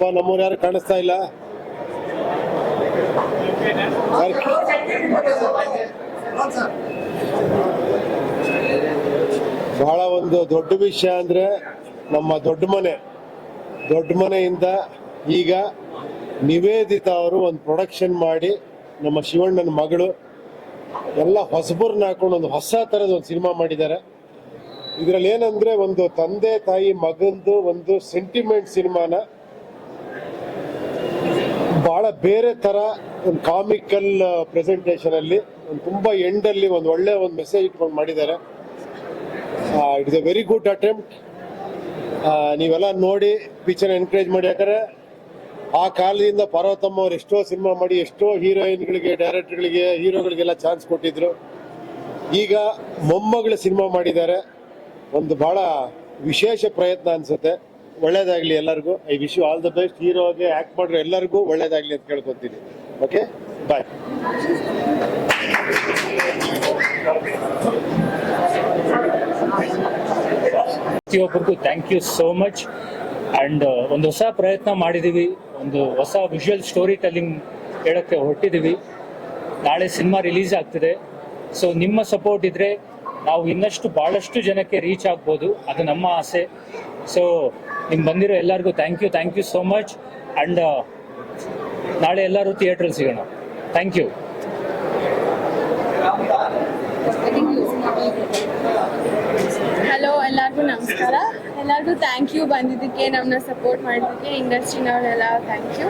ಯಾರಪ್ಪ ನಮ್ಮವ್ರು ಯಾರು ಕಾಣಿಸ್ತಾ ಇಲ್ಲ. ಬಹಳ ಒಂದು ದೊಡ್ಡ ವಿಷಯ ಅಂದ್ರೆ ನಮ್ಮ ದೊಡ್ಡ ಮನೆ. ದೊಡ್ಡ ಮನೆಯಿಂದ ಈಗ ನಿವೇದಿತ ಅವರು ಒಂದು ಪ್ರೊಡಕ್ಷನ್ ಮಾಡಿ ನಮ್ಮ ಶಿವಣ್ಣನ ಮಗಳು ಎಲ್ಲ ಹೊಸಬರ್ನ ಹಾಕೊಂಡು ಒಂದು ಹೊಸ ಥರದ ಒಂದು ಸಿನಿಮಾ ಮಾಡಿದ್ದಾರೆ. ಇದರಲ್ಲಿ ಏನಂದ್ರೆ ಒಂದು ತಂದೆ ತಾಯಿ ಮಗಂದು ಒಂದು ಸೆಂಟಿಮೆಂಟ್ ಸಿನಿಮಾನ ಬಹಳ ಬೇರೆ ತರ ಒಂದು ಕಾಮಿಕಲ್ ಪ್ರೆಸೆಂಟೇಷನ್ ಅಲ್ಲಿ ಒಂದು ತುಂಬಾ ಎಂಡ್ ಅಲ್ಲಿ ಒಂದು ಒಳ್ಳೆ ಒಂದು ಮೆಸೇಜ್ ಇಟ್ಕೊಂಡು ಮಾಡಿದ್ದಾರೆ. It is a very good attempt ನೀವೆಲ್ಲ ನೋಡಿ ಪಿಕ್ಚರ್ ಎನ್ಕರೇಜ್ ಮಾಡಿ. ಯಾಕಂದ್ರೆ ಆ ಕಾಲದಿಂದ ಪಾರ್ವತಮ್ಮ ಅವ್ರು ಎಷ್ಟೋ ಸಿನಿಮಾ ಮಾಡಿ, ಎಷ್ಟೋ ಹೀರೋಯಿನ್ಗಳಿಗೆ ಡೈರೆಕ್ಟರ್ಗಳಿಗೆ ಹೀರೋಗಳಿಗೆಲ್ಲ ಚಾನ್ಸ್ ಕೊಟ್ಟಿದ್ರು. ಈಗ ಮೊಮ್ಮಗಳ ಸಿನಿಮಾ ಮಾಡಿದ್ದಾರೆ. ಒಂದು ಬಹಳ ವಿಶೇಷ ಪ್ರಯತ್ನ ಅನ್ಸುತ್ತೆ. ಒಳ್ಳೇದಾಗ್ಲಿ ಎಲ್ಲರಿಗೂ. I wish you all the best ಹೀರೋಗೆ act ಮಾಡ್ರೆ ಎಲ್ಲರಿಗೂ ಒಳ್ಳೇದಾಗ್ಲಿ ಅಂತ ಕೇಳ್ಕೊತೀನಿ. ಓಕೆ ಬಾಯ್ ಪ್ರತಿಯೊಬ್ಬರಿಗೂ thank you so much and ಒಂದು ಹೊಸ ಪ್ರಯತ್ನ ಮಾಡಿದೀವಿ. ಒಂದು ಹೊಸ ವಿಜುವಲ್ ಸ್ಟೋರಿ ಟೆಲ್ಲಿಂಗ್ ಹೇಳಕ್ಕೆ ಹೊರಟಿದ್ದೀವಿ ನಾಳೆ ಸಿನಿಮಾ ರಿಲೀಸ್ ಆಗ್ತಿದೆ. ಸೊ ನಿಮ್ಮ ಸಪೋರ್ಟ್ ಇದ್ರೆ ನಾವು ಇನ್ನಷ್ಟು ಬಹಳಷ್ಟು ಜನಕ್ಕೆ ರೀಚ್ ಆಗ್ಬೋದು. ಅದು ನಮ್ಮ ಆಸೆ. ಸೊ ನಿಮ್ಗೆ ಬಂದಿರೋ ಎಲ್ಲರಿಗೂ thank you thank you so much and ನಾಳೆ ಎಲ್ಲರೂ ಥಿಯೇಟ್ರಲ್ಲಿ ಸಿಗೋಣ. ಥ್ಯಾಂಕ್ ಯು ಹಲೋ ಎಲ್ಲರಿಗೂ ನಮಸ್ಕಾರ. ಎಲ್ಲರಿಗೂ ಥ್ಯಾಂಕ್ ಯು ಬಂದಿದ್ದಕ್ಕೆ ನಮ್ಮನ್ನ ಸಪೋರ್ಟ್ ಮಾಡಿದ್ದಕ್ಕೆ, ಇಂಡಸ್ಟ್ರಿನವರೆಲ್ಲ ಥ್ಯಾಂಕ್ ಯು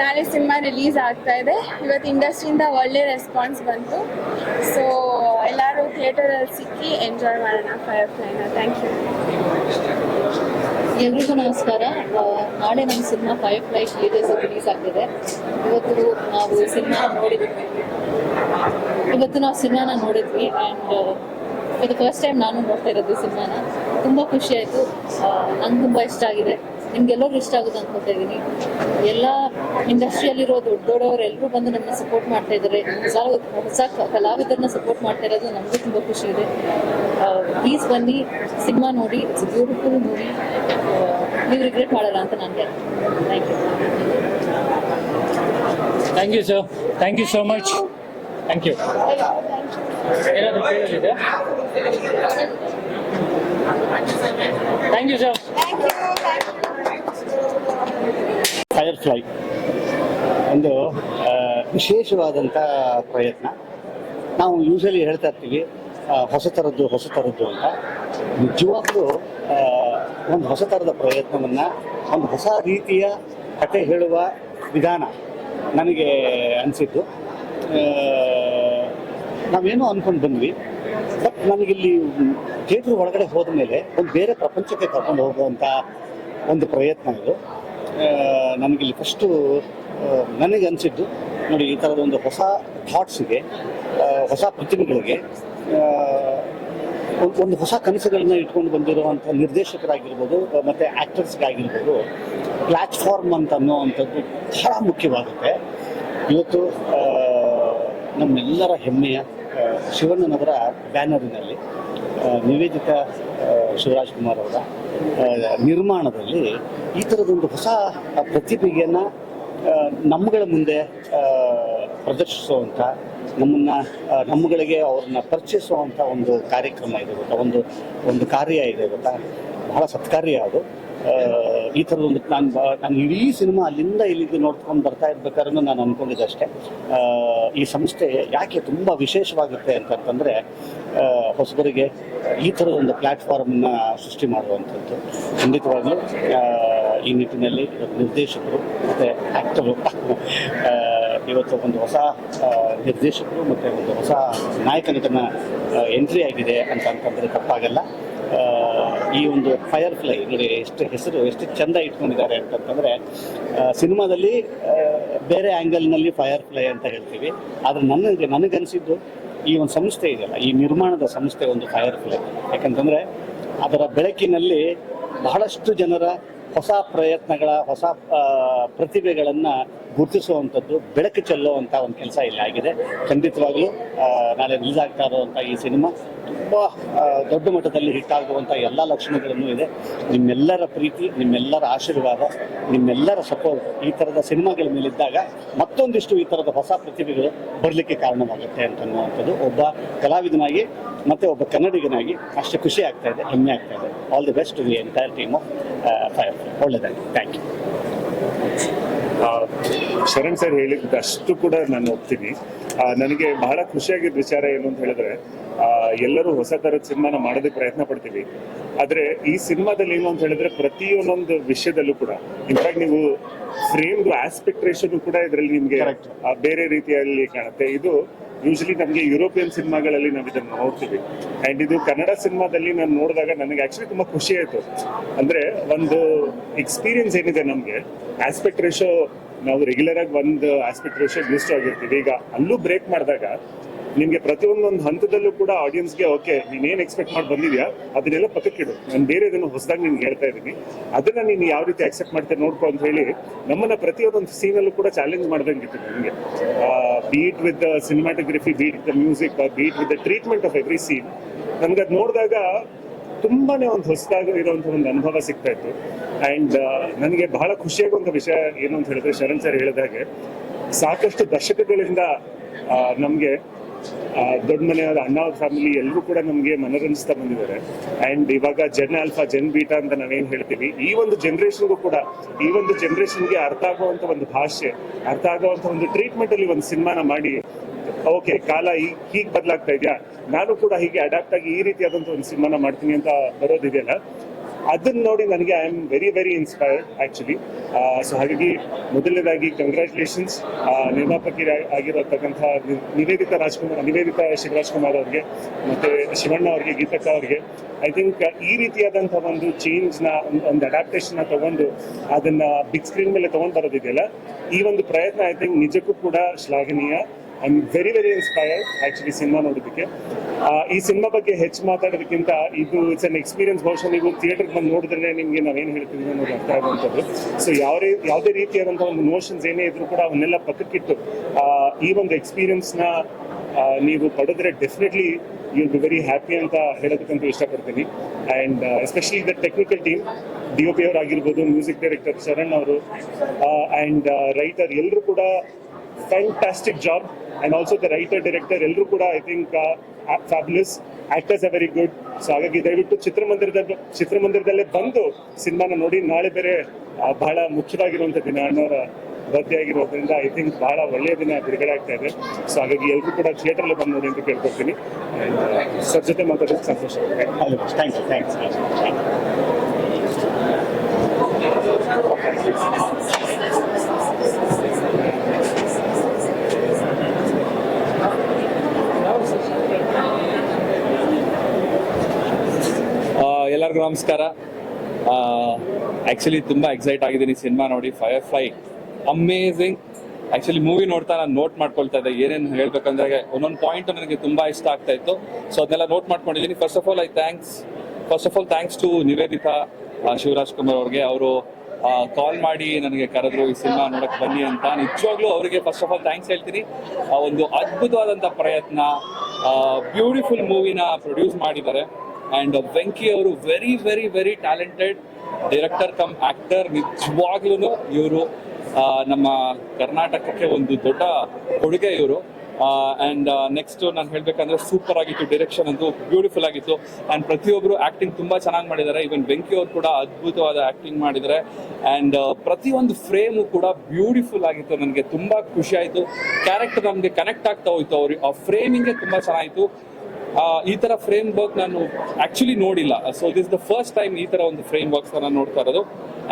ನಾಳೆ ಸಿನಿಮಾ ರಿಲೀಸ್ ಆಗ್ತಾ ಇದೆ. ಇವತ್ತು ಇಂಡಸ್ಟ್ರಿಯಿಂದ ಒಳ್ಳೆ ರೆಸ್ಪಾನ್ಸ್ ಬಂತು. ಸೊ ಎಲ್ಲರೂ ಥಿಯೇಟರಲ್ಲಿ ಸಿಕ್ಕಿ ಎಂಜಾಯ್ ಮಾಡೋಣ ಫೈರ್ ಫ್ಲೈನ. ಥ್ಯಾಂಕ್ ಯು ಎಲ್ರಿಗೂ ನಮಸ್ಕಾರ. ನಾಳೆ ನಮ್ಮ cinema five fly theatres release ಆಗ್ತಿದೆ. ಇವತ್ತು ನಾವು ಸಿನಿಮಾ ನೋಡಿದ್ವಿ. ಇವತ್ತು ನಾವು ಸಿನಿಮಾನ ನೋಡಿದ್ವಿ ಆ್ಯಂಡ್ ಇದು ಫಸ್ಟ್ ಟೈಮ್ ನಾನು ನೋಡ್ತಾ ಇರೋದು ಸಿನಿಮಾನ. ತುಂಬ ಖುಷಿ ಆಯಿತು. ನಂಗೆ ತುಂಬ ಇಷ್ಟ ಆಗಿದೆ. ನಿಮ್ಗೆಲ್ಲರಿಗೂ ಇಷ್ಟ ಆಗುತ್ತೆ ಅನ್ಕೊತಾ ಇದೀನಿ ಎಲ್ಲ ಇಂಡಸ್ಟ್ರಿಯಲ್ಲಿರೋ ದೊಡ್ಡ ದೊಡ್ಡವರು ಎಲ್ಲರೂ ಬಂದು ನಮ್ಮನ್ನ ಸಪೋರ್ಟ್ ಮಾಡ್ತಾ ಇದ್ದಾರೆ ಹೊಸ ಕಲಾವಿದರನ್ನ ಸಪೋರ್ಟ್ ಮಾಡ್ತಾ ಇರೋದು ನಮಗೂ ತುಂಬಾ ಖುಷಿ ಇದೆ. ಪ್ಲೀಸ್ ಬನ್ನಿ ಸಿನಿಮಾ ನೋಡಿ ಇಟ್ಸ್ ಬ್ಯೂಟಿಫುಲ್ ಮೂವಿ ನೀವು ರಿಗ್ರೆಟ್ ಮಾಡಲ್ಲ ಅಂತ ನನಗೆ thank you thank you sir thank you so much thank you thank you sir Firefly. ಒಂದು ವಿಶೇಷವಾದಂಥ ಪ್ರಯತ್ನ. ನಾವು ಯೂಶಲಿ ಹೇಳ್ತಾ ಇರ್ತೀವಿ ಹೊಸ ಥರದ್ದು ಹೊಸ ಥರದ್ದು ಅಂತ. ನಿಜವಾಗ್ಲೂ ಒಂದು ಹೊಸ ಥರದ ಪ್ರಯತ್ನವನ್ನು, ಒಂದು ಹೊಸ ರೀತಿಯ ಕತೆ ಹೇಳುವ ವಿಧಾನ ನನಗೆ ಅನಿಸಿದ್ದು. ನಾವೇನೋ ಅಂದ್ಕೊಂಡು ಬಂದ್ವಿ. ಬಟ್ ನನಗಿಲ್ಲಿ ಥಿಯೇಟ್ರ್ ಒಳಗಡೆ ಹೋದ ಮೇಲೆ ಒಂದು ಬೇರೆ ಪ್ರಪಂಚಕ್ಕೆ ಕರ್ಕೊಂಡು ಹೋಗುವಂಥ ಒಂದು ಪ್ರಯತ್ನ ಇದು. ನನಗಿಲ್ಲಿ ಫಸ್ಟು ನನಗೆ ಅನಿಸಿದ್ದು, ನೋಡಿ ಈ ಥರದ ಒಂದು ಹೊಸ ಥಾಟ್ಸಿಗೆ ಹೊಸ ಪ್ರತಿಭೆಗಳಿಗೆ ಒಂದು ಹೊಸ ಕನಸುಗಳನ್ನ ಇಟ್ಕೊಂಡು ಬಂದಿರುವಂಥ ನಿರ್ದೇಶಕರಾಗಿರ್ಬೋದು ಮತ್ತು ಆ್ಯಕ್ಟರ್ಸ್ಗಾಗಿರ್ಬೋದು ಪ್ಲ್ಯಾಟ್ಫಾರ್ಮ್ ಅಂತ ಅನ್ನೋವಂಥದ್ದು ಬಹಳ ಮುಖ್ಯವಾಗುತ್ತೆ. ಇವತ್ತು ನಮ್ಮೆಲ್ಲರ ಹೆಮ್ಮೆಯ ಶಿವಣ್ಣನವರ ಬ್ಯಾನರಿನಲ್ಲಿ ನಿವೇದಿತ ಶಿವರಾಜ್ ಕುಮಾರ್ ಅವರ ನಿರ್ಮಾಣದಲ್ಲಿ ಈ ಥರದೊಂದು ಹೊಸ ಪ್ರತಿಭೆಯನ್ನು ನಮ್ಮಗಳ ಮುಂದೆ ಪ್ರದರ್ಶಿಸುವಂಥ ನಮ್ಮನ್ನು ನಮ್ಮಗಳಿಗೆ ಅವ್ರನ್ನ ಪರಿಚಯಿಸುವಂಥ ಒಂದು ಕಾರ್ಯಕ್ರಮ ಇದೆ ಗೊತ್ತಾ? ಒಂದು ಒಂದು ಕಾರ್ಯ ಇದೆ ಗೊತ್ತಾ? ಬಹಳ ಸತ್ಕಾರ್ಯ ಅದು. ಈ ಥರದೊಂದು ನಾನು ನಾನು ಇಡೀ ಸಿನಿಮಾ ಅಲ್ಲಿಂದ ಇಲ್ಲಿಗೆ ನೋಡ್ಕೊಂಡು ಬರ್ತಾ ಇರ್ಬೇಕಾದ್ರೂ ನಾನು ಅಂದ್ಕೊಂಡಿದ್ದೆ ಅಷ್ಟೇ. ಈ ಸಂಸ್ಥೆ ಯಾಕೆ ತುಂಬ ವಿಶೇಷವಾಗುತ್ತೆ ಅಂತಂತಂದರೆ ಹೊಸಬರಿಗೆ ಈ ಥರದ ಒಂದು ಪ್ಲ್ಯಾಟ್ಫಾರ್ಮನ್ನ ಸೃಷ್ಟಿ ಮಾಡುವಂಥದ್ದು ಖಂಡಿತವಾಗ್ಲೂ ಈ ನಿಟ್ಟಿನಲ್ಲಿ ನಿರ್ದೇಶಕರು ಮತ್ತು ಆ್ಯಕ್ಟರು ಇವತ್ತು ಒಂದು ಹೊಸ ನಿರ್ದೇಶಕರು ಮತ್ತು ಒಂದು ಹೊಸ ನಾಯಕನಟನ ಎಂಟ್ರಿ ಆಗಿದೆ ಅಂತ ಅಂತಂದರೆ ತಪ್ಪಾಗಲ್ಲ. ಈ ಒಂದು ಫೈರ್ ಫ್ಲೈ ನೋಡಿ ಎಷ್ಟು ಹೆಸರು, ಎಷ್ಟು ಚೆಂದ ಇಟ್ಕೊಂಡಿದ್ದಾರೆ ಅಂತಂತಂದರೆ ಸಿನಿಮಾದಲ್ಲಿ ಬೇರೆ ಆ್ಯಂಗಲ್ನಲ್ಲಿ ಫೈರ್ ಫ್ಲೈ ಅಂತ ಹೇಳ್ತೀವಿ. ಆದರೆ ನನಗೆ ನನಗನ್ಸಿದ್ದು ಈ ಒಂದು ಸಂಸ್ಥೆ ಇದೆಯಲ್ಲ, ಈ ನಿರ್ಮಾಣದ ಸಂಸ್ಥೆ ಒಂದು ಫೈರ್ ಫ್ಲೈ ಯಾಕಂತಂದರೆ ಅದರ ಬೆಳಕಿನಲ್ಲಿ ಬಹಳಷ್ಟು ಜನರ ಹೊಸ ಪ್ರಯತ್ನಗಳ ಹೊಸ ಪ್ರತಿಭೆಗಳನ್ನು ಗುರುತಿಸುವಂಥದ್ದು, ಬೆಳಕು ಚೆಲ್ಲುವಂಥ ಒಂದು ಕೆಲಸ ಇಲ್ಲಿ ಆಗಿದೆ. ಖಂಡಿತವಾಗಲೂ ನಾಳೆ ರಿಲೀಸ್ ಆಗ್ತಾ ಇರುವಂಥ ಈ ಸಿನಿಮಾ ತುಂಬ ದೊಡ್ಡ ಮಟ್ಟದಲ್ಲಿ ಹಿಟ್ ಆಗುವಂಥ ಎಲ್ಲ ಲಕ್ಷಣಗಳನ್ನು ಇದೆ. ನಿಮ್ಮೆಲ್ಲರ ಪ್ರೀತಿ, ನಿಮ್ಮೆಲ್ಲರ ಆಶೀರ್ವಾದ, ನಿಮ್ಮೆಲ್ಲರ ಸಪೋರ್ಟ್ ಈ ಥರದ ಸಿನಿಮಾಗಳ ಮೇಲಿದ್ದಾಗ ಮತ್ತೊಂದಿಷ್ಟು ಈ ಥರದ ಹೊಸ ಪ್ರತಿಭೆಗಳು ಬರಲಿಕ್ಕೆ ಕಾರಣವಾಗುತ್ತೆ ಅಂತನ್ನುವಂಥದ್ದು ಒಬ್ಬ ಕಲಾವಿದನಾಗಿ ಮತ್ತು ಒಬ್ಬ ಕನ್ನಡಿಗನಾಗಿ ಅಷ್ಟು ಖುಷಿ ಆಗ್ತಾ ಇದೆ, ಹೆಮ್ಮೆ ಆಗ್ತಾ ಇದೆ. All the best to the entire team of fire ಒಳ್ಳೆಯದಾಗಿ ಥ್ಯಾಂಕ್ ಯು ಶರಣ್ ಸರ್ ಹೇಳಿದ್ದಷ್ಟು ಕೂಡ ನಾನು ಒಪ್ತೀನಿ. ನನಗೆ ಬಹಳ ಖುಷಿಯಾಗಿದ್ದ ವಿಚಾರ ಏನು ಅಂತ ಹೇಳಿದ್ರೆ ಎಲ್ಲರೂ ಹೊಸ ತರದ ಸಿನಿಮಾನ ಮಾಡೋದಕ್ಕೆ ಪ್ರಯತ್ನ ಪಡ್ತೀವಿ. ಆದ್ರೆ ಈ ಸಿನಿಮಾದಲ್ಲಿ ಏನು ಅಂತ ಹೇಳಿದ್ರೆ ಪ್ರತಿಯೊಂದೊಂದು ವಿಷಯದಲ್ಲೂ ಕೂಡ ಇನ್ಫ್ಯಾಕ್ಟ್ ನೀವು ಫ್ರೇಮ್ ಆಸ್ಪೆಕ್ಟ್ ರೇಷನ್ ಕೂಡ ಇದರಲ್ಲಿ ನಿಮ್ಗೆ ಬೇರೆ ರೀತಿಯಲ್ಲಿ ಕಾಣುತ್ತೆ. ಇದು ಯೂಶಲಿ ನಮಗೆ ಯುರೋಪಿಯನ್ ಸಿನಿಮಾಗಳಲ್ಲಿ ನಾವು ಇದನ್ನು ನೋಡ್ತೀವಿ. ಅಂಡ್ ಇದು ಕನ್ನಡ ಸಿನಿಮಾದಲ್ಲಿ ನಾನು ನೋಡಿದಾಗ ನನಗೆ ಆಕ್ಚುಲಿ ತುಂಬಾ ಖುಷಿ ಆಯ್ತು. ಅಂದ್ರೆ ಒಂದು ಎಕ್ಸ್ಪೀರಿಯನ್ಸ್ ಏನಿದೆ ನಮಗೆ ಆಸ್ಪೆಕ್ಟ್ ರೇಷೋ ನಾವು ರೆಗ್ಯುಲರ್ ಆಗಿ ಒಂದು ಆಸ್ಪೆಕ್ಟ್ ರೇಷೋ ಯೂಸ್ ಆಗಿರ್ತೀವಿ. ಈಗ ಅಲ್ಲೂ ಬ್ರೇಕ್ ಮಾಡಿದಾಗ ನಿಮ್ಗೆ ಪ್ರತಿಯೊಂದೊಂದು ಹಂತದಲ್ಲೂ ಕೂಡ ಆಡಿಯನ್ಸ್ಗೆ ಓಕೆ ನೀನ್ ಎಕ್ಸ್ಪೆಕ್ಟ್ ಮಾಡಿ ಬಂದಿದ್ಯಾ? ಅದನ್ನೆಲ್ಲ ಪಕ್ಕಕ್ಕಿಡು. ನಾನು ಬೇರೆ ಇದನ್ನು ಹೊಸದಾಗಿ ನಿನ್ಗೆ ಹೇಳ್ತಾ ಇದ್ದೀನಿ. ಅದನ್ನ ನೀನು ಯಾವ ರೀತಿ ಅಕ್ಸೆಪ್ಟ್ ಮಾಡ್ತೇನೆ ನೋಡ್ಕೊ ಅಂತ ಹೇಳಿ ನಮ್ಮನ್ನ ಪ್ರತಿಯೊಂದೊಂದು ಸೀನಲ್ಲೂ ಕೂಡ ಚಾಲೆಂಜ್ ಮಾಡ್ದಂಗಿತ್ತು ನಿಮಗೆ. Beat with the cinematography beat the music beat with the treatment of every scene ನನ್ಗೆ ಅದು ನೋಡಿದಾಗ ತುಂಬಾನೇ ಒಂದು ಹೊಸದಾಗಿ ಇರುವಂತ ಒಂದು ಅನುಭವ ಸಿಗ್ತಾ ಇತ್ತು. ಅಂಡ್ ನನಗೆ ಬಹಳ ಖುಷಿಯಾಗುವಂತ ವಿಷಯ ಏನು ಅಂತ ಹೇಳಿದ್ರೆ ಶರಣ್ ಸರ್ ಹೇಳಿದಾಗೆ ಸಾಕಷ್ಟು ದಶಕಗಳಿಂದ ನಮಗೆ ದೊಡ್ಡ ಮನೆಯವರ ಅಣ್ಣ ಅವ್ರ ಫ್ಯಾಮಿಲಿ ಎಲ್ಲರೂ ಕೂಡ ನಮಗೆ ಮನರಂಜಿಸ್ತಾ ಬಂದಿದ್ದಾರೆ. ಅಂಡ್ ಇವಾಗ ಜನ್ ಆಲ್ಫಾ ಜನ್ ಬೀಟಾ ಅಂತ ನಾವೇನು ಹೇಳ್ತೀವಿ, ಈ ಒಂದು ಜನರೇಷನ್ಗೂ ಕೂಡ, ಈ ಒಂದು ಜನರೇಷನ್ಗೆ ಅರ್ಥ ಆಗುವಂತ ಒಂದು ಭಾಷೆ, ಅರ್ಥ ಆಗುವಂತ ಒಂದು ಟ್ರೀಟ್ಮೆಂಟ್ ಅಲ್ಲಿ ಒಂದು ಸಿನಿಮಾನ ಮಾಡಿ ಓಕೆ ಕಾಲ ಈಗ ಹೀಗೆ ಬದಲಾಗ್ತಾ ಇದೆಯಾ? ನಾನು ಕೂಡ ಹೀಗೆ ಅಡಾಪ್ಟ್ ಆಗಿ ಈ ರೀತಿಯಾದಂತ ಒಂದು ಸಿನಿಮಾನ ಮಾಡ್ತೀನಿ ಅಂತ ಬರೋದಿದೆಯಲ್ಲ? ಅದನ್ನ ನೋಡಿ ನನಗೆ I am very very inspired actually so ಹಾಗಾಗಿ ಮೊದಲನೇದಾಗಿ ಕಂಗ್ರ್ಯಾಚುಲೇಷನ್ಸ್ ನಿರ್ಮಾಪಕಿ ಆಗಿರತಕ್ಕಂಥ ನಿವೇದಿತಾ ರಾಜ್ಕುಮಾರ್, ನಿವೇದಿತಾ ಶಿವರಾಜ್ ಕುಮಾರ್ ಅವ್ರಿಗೆ, ಮತ್ತೆ ಶಿವಣ್ಣ ಅವ್ರಿಗೆ, ಗೀತಕ್ಕ ಅವ್ರಿಗೆ. ಐ ಥಿಂಕ್ ಈ ರೀತಿಯಾದಂಥ ಒಂದು ಚೇಂಜ್ನ, ಒಂದು- ಒಂದು ಅಡಾಪ್ಟೇಷನ್ನ ತಗೊಂಡು ಅದನ್ನ ಬಿಗ್ ಸ್ಕ್ರೀನ್ ಮೇಲೆ ತಗೊಂಡ್ ಬರೋದಿದೆಯಲ್ಲ? ಈ ಒಂದು ಪ್ರಯತ್ನ ಐ ಥಿಂಕ್ ನಿಜಕ್ಕೂ ಕೂಡ ಶ್ಲಾಘನೀಯ. I very very inspired actually cinema ನೋಡೋದಕ್ಕೆ. ಈ ಸಿನಿಮಾ ಬಗ್ಗೆ ಹೆಚ್ಚು ಮಾತಾಡೋದಕ್ಕಿಂತ ಇದು ಇಟ್ಸ್ ಅನ್ ಎಕ್ಸ್ಪೀರಿಯನ್ಸ್ ಬಹುಶಃ ನೀವು ಥಿಯೇಟರ್ ಬಂದು ನೋಡಿದ್ರೆ ನಿಮಗೆ ನಾವೇನು ಹೇಳ್ತೀವಿ ಅನ್ನೋದು ಅರ್ಥ ಆಗುವಂಥದ್ದು. ಸೊ ಯಾವ ರೇ- ಯಾವುದೇ ರೀತಿಯಾದಂಥ ಒಂದು ಮೋಷನ್ಸ್ ಏನೇ ಇದ್ರೂ ಕೂಡ ಅವನ್ನೆಲ್ಲ ಪಕ್ಕಕ್ಕಿಟ್ಟು ಈ ಒಂದು ಎಕ್ಸ್ಪೀರಿಯನ್ಸ್ನ ನೀವು ಪಡೆದ್ರೆ definitely you be very happy ಅಂತ ಹೇಳೋದಕ್ಕಂತೂ ಇಷ್ಟಪಡ್ತೀನಿ. And especially the technical team D O P ಅವರಾಗಿರ್ಬೋದು music director Sharan ಅವರು ಆ್ಯಂಡ್ ರೈಟರ್ ಎಲ್ಲರೂ ಕೂಡ fantastic job and also the writer director ಎಲ್ಲರೂ ಕೂಡ I think fabulous actors very good so ಹಾಗಾಗಿ ದಯವಿಟ್ಟು ಚಿತ್ರಮಂದಿರದ ಚಿತ್ರಮಂದಿರದಲ್ಲೇ ಬಂದು ಸಿನಿಮಾನ ನೋಡಿ. ನಾಳೆ ಬೇರೆ ಬಹಳ ಮುಖ್ಯವಾಗಿರುವಂಥ ದಿನ ಅಣ್ಣವರ ಬರ್ತ್ಡೇ ಆಗಿರೋದ್ರಿಂದ ಐ ಥಿಂಕ್ ಬಹಳ ಒಳ್ಳೆಯ ದಿನ ಬಿಡುಗಡೆ ಆಗ್ತಾ ಇದೆ. ಸೊ ಹಾಗಾಗಿ ಎಲ್ಲರೂ ಕೂಡ ಥಿಯೇಟರ್ಲ್ಲಿ ಬಂದು ನೋಡಿ ಅಂತ ಕೇಳ್ಕೊತೀನಿ. ಸರ್ ಜೊತೆ ಮಾತಾಡೋದು ಸಂತೋಷ. ಥ್ಯಾಂಕ್ ಯು ಥ್ಯಾಂಕ್ಸ್ ಆ, ಎಲ್ಲರಿಗೂ ನಮಸ್ಕಾರ. ಆಕ್ಚುಲಿ ತುಂಬಾ ಎಕ್ಸೈಟ್ ಆಗಿದ್ದೀನಿ ಸಿನಿಮಾ ನೋಡಿ fire fly amazing actually movie ನೋಡ್ತಾ ನಾನು ನೋಟ್ ಮಾಡ್ಕೊಳ್ತಾ ಇದ್ದೆ, ಏನೇನು ಹೇಳ್ಬೇಕಂದ್ರೆ ಒಂದೊಂದು ಪಾಯಿಂಟ್ ನನಗೆ ತುಂಬಾ ಇಷ್ಟ ಆಗ್ತಾ ಇತ್ತು. ಸೊ ಅದನ್ನೆಲ್ಲ ನೋಟ್ ಮಾಡ್ಕೊಂಡಿದ್ದೀನಿ. First of all I thanks first of all thanks to Nivedita Shivaraj Kumar ಅವ್ರಿಗೆ. ಅವರು ಕಾಲ್ ಮಾಡಿ ನನಗೆ ಕರೆದ್ರು ಈ ಸಿನಿಮಾ ನೋಡಕ್ ಬನ್ನಿ ಅಂತ. ನಿಜವಾಗ್ಲೂ ಅವರಿಗೆ ಫಸ್ಟ್ ಆಫ್ ಆಲ್ ಥ್ಯಾಂಕ್ಸ್ ಹೇಳ್ತೀನಿ. ಆ, ಒಂದು ಅದ್ಭುತವಾದಂತ ಪ್ರಯತ್ನ ಬ್ಯೂಟಿಫುಲ್ ಮೂವಿನ ಪ್ರೊಡ್ಯೂಸ್ ಮಾಡಿದ್ದಾರೆ. ಆ್ಯಂಡ್ ವೆಂಕಿ ಅವರು very very very talented director cum actor ನಿಜವಾಗ್ಲೂ ಇವರು ನಮ್ಮ ಕರ್ನಾಟಕಕ್ಕೆ ಒಂದು ದೊಡ್ಡ ಕೊಡುಗೆ ಇವರು. ಆ್ಯಂಡ್ ನೆಕ್ಸ್ಟ್ ನಾನು ಹೇಳಬೇಕಂದ್ರೆ ಸೂಪರ್ ಆಗಿತ್ತು ಡೈರೆಕ್ಷನ್ ಅಂತೂ ಬ್ಯೂಟಿಫುಲ್ ಆಗಿತ್ತು. ಆ್ಯಂಡ್ ಪ್ರತಿಯೊಬ್ಬರು ಆ್ಯಕ್ಟಿಂಗ್ ತುಂಬ ಚೆನ್ನಾಗಿ ಮಾಡಿದ್ದಾರೆ. ಈವನ್ ಬೆಂಕಿ ಅವರು ಕೂಡ ಅದ್ಭುತವಾದ ಆ್ಯಕ್ಟಿಂಗ್ ಮಾಡಿದ್ದಾರೆ. ಆ್ಯಂಡ್ ಪ್ರತಿಯೊಂದು ಫ್ರೇಮು ಕೂಡ ಬ್ಯೂಟಿಫುಲ್ ಆಗಿತ್ತು. ನನಗೆ ತುಂಬ ಖುಷಿ ಆಯಿತು. ಕ್ಯಾರೆಕ್ಟರ್ ನಮಗೆ ಕನೆಕ್ಟ್ ಆಗ್ತಾ ಹೋಯ್ತು ಅವ್ರಿಗೆ. ಆ ಫ್ರೇಮಿಂಗೇ ತುಂಬ ಚೆನ್ನಾಗಿತ್ತು. ಈ ತರ ಫ್ರೇಮ್ ವರ್ಕ್ ನಾನು ಆಕ್ಚುಲಿ ನೋಡಿಲ್ಲ. So this the first time ಈ ತರ ಒಂದು ಫ್ರೇಮ್ ವರ್ಕ್ಸ್ ನೋಡ್ತಾ ಇರೋದು.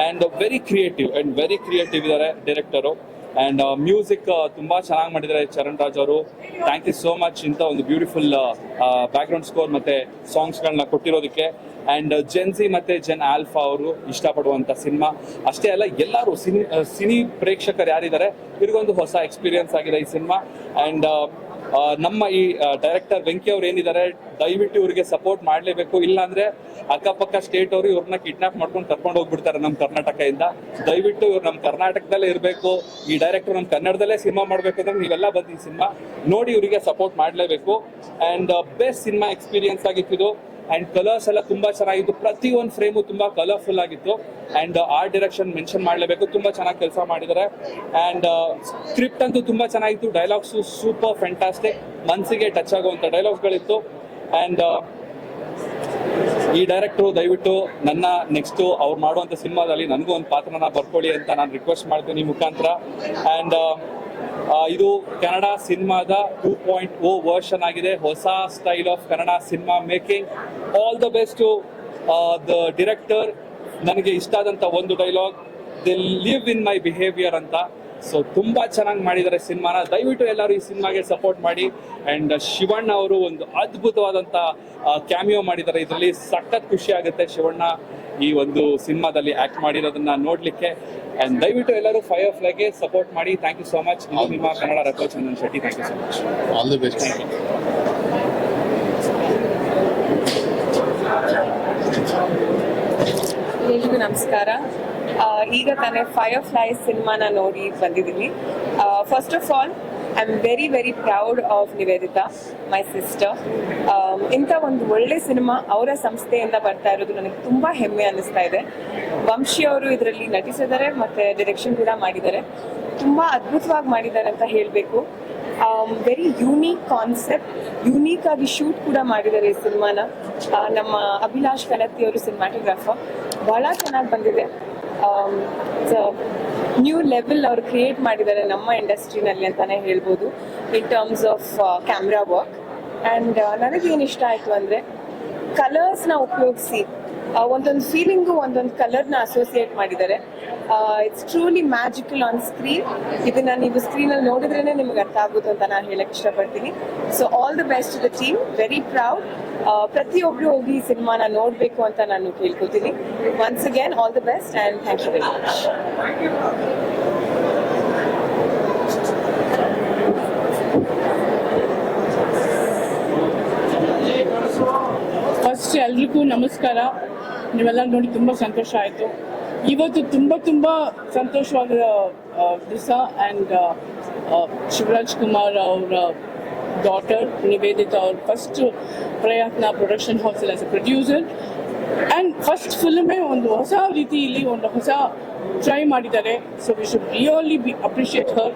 And very creative and very creative ಇದ್ದಾರೆ ಡೈರೆಕ್ಟರು ಅಂಡ್ ಮ್ಯೂಸಿಕ್ ತುಂಬಾ ಚೆನ್ನಾಗಿ ಮಾಡಿದ್ದಾರೆ ಚರಣ್ ರಾಜ್ ಅವರು. ಥ್ಯಾಂಕ್ ಯು ಸೋ ಮಚ್ ಇಂಥ ಒಂದು ಬ್ಯೂಟಿಫುಲ್ ಬ್ಯಾಕ್ಗ್ರೌಂಡ್ ಸ್ಕೋರ್ ಮತ್ತೆ ಸಾಂಗ್ಸ್ಗಳನ್ನ ಕೊಟ್ಟಿರೋದಕ್ಕೆ. ಅಂಡ್ ಜೆನ್ಸಿ ಮತ್ತೆ ಜೆನ್ ಆಲ್ಫಾ ಅವರು ಇಷ್ಟಪಡುವಂತ ಸಿನಿಮಾ. ಅಷ್ಟೇ ಅಲ್ಲ, ಎಲ್ಲರೂ ಸಿನಿ ಸಿನಿ ಪ್ರೇಕ್ಷಕರು ಯಾರಿದ್ದಾರೆ, ಇವ್ರಿಗೊಂದು ಹೊಸ ಎಕ್ಸ್ಪೀರಿಯನ್ಸ್ ಆಗಿದೆ ಈ ಸಿನಿಮಾ. ಅಂಡ್ ನಮ್ಮ ಈ ಡೈರೆಕ್ಟರ್ ವೆಂಕಿ ಅವ್ರು ಏನಿದ್ದಾರೆ, ದಯವಿಟ್ಟು ಇವರಿಗೆ ಸಪೋರ್ಟ್ ಮಾಡಲೇಬೇಕು. ಇಲ್ಲಾಂದ್ರೆ ಅಕ್ಕಪಕ್ಕ ಸ್ಟೇಟ್ ಅವರು ಇವ್ರನ್ನ ಕಿಡ್ನಾಪ್ ಮಾಡ್ಕೊಂಡು ಕರ್ಕೊಂಡು ಹೋಗ್ಬಿಡ್ತಾರೆ ನಮ್ಮ ಕರ್ನಾಟಕದಿಂದ. ದಯವಿಟ್ಟು ಇವ್ರು ನಮ್ಮ ಕರ್ನಾಟಕದಲ್ಲೇ ಇರಬೇಕು. ಈ ಡೈರೆಕ್ಟರ್ ನಮ್ಮ ಕನ್ನಡದಲ್ಲೇ ಸಿನಿಮಾ ಮಾಡ್ಬೇಕು ಅಂದ್ರೆ ನೀವೆಲ್ಲ ಬಂದು ಈ ಸಿನಿಮಾ ನೋಡಿ ಇವರಿಗೆ ಸಪೋರ್ಟ್ ಮಾಡಲೇಬೇಕು. ಅಂಡ್ ಬೆಸ್ಟ್ ಸಿನಿಮಾ ಎಕ್ಸ್ಪೀರಿಯನ್ಸ್ ಆಗಿತ್ತು ಅಂಡ್ ಕಲರ್ಸ್ ಎಲ್ಲ ತುಂಬಾ ಚೆನ್ನಾಗಿತ್ತು. ಪ್ರತಿ ಒಂದು ಫ್ರೇಮು ತುಂಬಾ ಕಲರ್ಫುಲ್ ಆಗಿತ್ತು. ಅಂಡ್ ಆರ್ಟ್ ಡೈರೆಕ್ಷನ್ ಮೆನ್ಷನ್ ಮಾಡಲೇಬೇಕು. ತುಂಬಾ ಚೆನ್ನಾಗಿ ಕೆಲಸ ಮಾಡಿದ್ದಾರೆ ಅಂಡ್ ಸ್ಕ್ರಿಪ್ಟ್ ಅಂತೂ ತುಂಬಾ ಚೆನ್ನಾಗಿತ್ತು. ಡೈಲಾಗ್ಸು ಸೂಪರ್ ಫ್ಯಾಂಟಾಸ್ಟಿಕ್ ಮನಸ್ಸಿಗೆ ಟಚ್ ಆಗುವಂತ ಡೈಲಾಗ್ಸ್ಗಳಿತ್ತು ಅಂಡ್ ಈ ಡೈರೆಕ್ಟ್ರು ದಯವಿಟ್ಟು ನನ್ನ ನೆಕ್ಸ್ಟ್ ಅವ್ರು ಮಾಡುವಂತ ಸಿನಿಮಾದಲ್ಲಿ ನನಗೂ ಒಂದು ಪಾತ್ರನ ಬರ್ಕೊಳ್ಳಿ ಅಂತ ನಾನು ರಿಕ್ವೆಸ್ಟ್ ಮಾಡ್ತೀನಿ ಮುಖಾಂತರ. ಅಂಡ್ ಇದು ಕನ್ನಡ ಸಿನಿಮಾದ ಟೂ ಪಾಯಿಂಟ್ ಓ ವರ್ಷನ್ ಆಗಿದೆ. ಹೊಸ style of Kannada cinema making all the best the director ನನಗೆ ಇಷ್ಟ ಆದಂತ ಒಂದು dialogue the live in my behaviour ಅಂತ. ಸೊ ತುಂಬಾ ಚೆನ್ನಾಗಿ ಮಾಡಿದ್ದಾರೆ ಸಿನಿಮಾನ. ದಯವಿಟ್ಟು ಎಲ್ಲರೂ ಈ ಸಿನಿಮಾಗೆ ಸಪೋರ್ಟ್ ಮಾಡಿ. ಅಂಡ್ ಶಿವಣ್ಣ ಅವರು ಒಂದು ಅದ್ಭುತವಾದಂತ ಕ್ಯಾಮಿಯೋ ಮಾಡಿದ್ದಾರೆ. ಇದರಲ್ಲಿ ಸಖತ್ ಖುಷಿ ಆಗುತ್ತೆ ಶಿವಣ್ಣ ಈ ಒಂದು ಸಿನಿಮಾದಲ್ಲಿ ಆಕ್ಟ್ ಮಾಡಿರೋದನ್ನ ನೋಡ್ಲಿಕ್ಕೆ. ಅಂಡ್ ದಯವಿಟ್ಟು ಎಲ್ಲರೂ ಫೈರ್ ಫ್ಲೈಗೆ ಸಪೋರ್ಟ್ ಮಾಡಿ. ಥ್ಯಾಂಕ್ ಯು ಸೋ ಮಚ್ ನಿಮ್ಮ Kannada Raghuchandan Shetty. Thank you so much all the best ಎಲ್ರಿಗೂ ನಮಸ್ಕಾರ. ಈಗ ತಾನೇ ಫೈರ್ ಫ್ಲೈ ಸಿನಿಮಾನ ನೋಡಿ ಬಂದಿದ್ದೀನಿ. First of all I am very very proud of Nivedita my sister ಇಂಥ ಒಂದು ಒಳ್ಳೆ ಸಿನಿಮಾ ಅವರ ಸಂಸ್ಥೆಯಿಂದ ಬರ್ತಾ ಇರೋದು ನನಗೆ ತುಂಬ ಹೆಮ್ಮೆ ಅನ್ನಿಸ್ತಾ ಇದೆ. ವಂಶಿ ಅವರು ಇದರಲ್ಲಿ ನಟಿಸಿದ್ದಾರೆ, ಮತ್ತು ಡಿರೆಕ್ಷನ್ ಕೂಡ ಮಾಡಿದ್ದಾರೆ. ತುಂಬ ಅದ್ಭುತವಾಗಿ ಮಾಡಿದ್ದಾರೆ ಅಂತ ಹೇಳಬೇಕು. ವೆರಿ ಯೂನೀಕ್ ಕಾನ್ಸೆಪ್ಟ್ ಯೂನೀಕ್ ಆಗಿ ಶೂಟ್ ಕೂಡ ಮಾಡಿದ್ದಾರೆ ಈ ಸಿನಿಮಾನ. ನಮ್ಮ ಅಭಿಲಾಷ್ ಕಲತ್ತಿ ಅವರು ಸಿನಿಮಾಟೋಗ್ರಾಫರ್ ಬಹಳ ಚೆನ್ನಾಗಿ ಬಂದಿದೆ. ನ್ಯೂ ಲೆವೆಲ್ ಅವ್ರು ಕ್ರಿಯೇಟ್ ಮಾಡಿದ್ದಾರೆ ನಮ್ಮ ಇಂಡಸ್ಟ್ರಿನಲ್ಲಿ ಅಂತಾನೆ ಹೇಳ್ಬೋದು in terms of camera work and ನನಗೇನು ಇಷ್ಟ ಆಯಿತು ಅಂದರೆ ಕಲರ್ಸ್ನ ಉಪಯೋಗಿಸಿ ಒಂದೊಂದು ಫೀಲಿಂಗು ಒಂದೊಂದು ಕಲರ್ನ ಅಸೋಸಿಯೇಟ್ ಮಾಡಿದ್ದಾರೆ. It's truly magical on screen ಇದನ್ನ ನೀವು ಸ್ಕ್ರೀನಲ್ಲಿ ನೋಡಿದ್ರೇನೆ ನಿಮ್ಗೆ ಅರ್ಥ ಆಗುತ್ತೆ ಅಂತ ನಾನು ಹೇಳಕ್ ಇಷ್ಟಪಡ್ತೀನಿ. So all the best the team very proud ಪ್ರತಿಯೊಬ್ರು ಹೋಗಿ ಈ ಸಿನಿಮಾನ ನೋಡಬೇಕು ಅಂತ ನಾನು ಕೇಳ್ಕೊತೀನಿ. Once again all the best and thank you very much first ಎಲ್ರಿಗೂ ನಮಸ್ಕಾರ. ನೀವೆಲ್ಲ ನೋಡಿ ತುಂಬ ಸಂತೋಷ ಆಯಿತು. ಇವತ್ತು ತುಂಬ ತುಂಬ ಸಂತೋಷವಾದ ದಿವಸ ಆ್ಯಂಡ್ ಶಿವರಾಜ್ ಕುಮಾರ್ ಅವರ ಡಾಟರ್ ನಿವೇದಿತಾ ಅವ್ರ ಫಸ್ಟ್ ಪ್ರಯತ್ನ production house as a producer and first ಫಿಲ್ಮೇ ಒಂದು ಹೊಸ ರೀತಿಯಲ್ಲಿ ಒಂದು ಹೊಸ ಟ್ರೈ ಮಾಡಿದ್ದಾರೆ. So we should really be appreciate her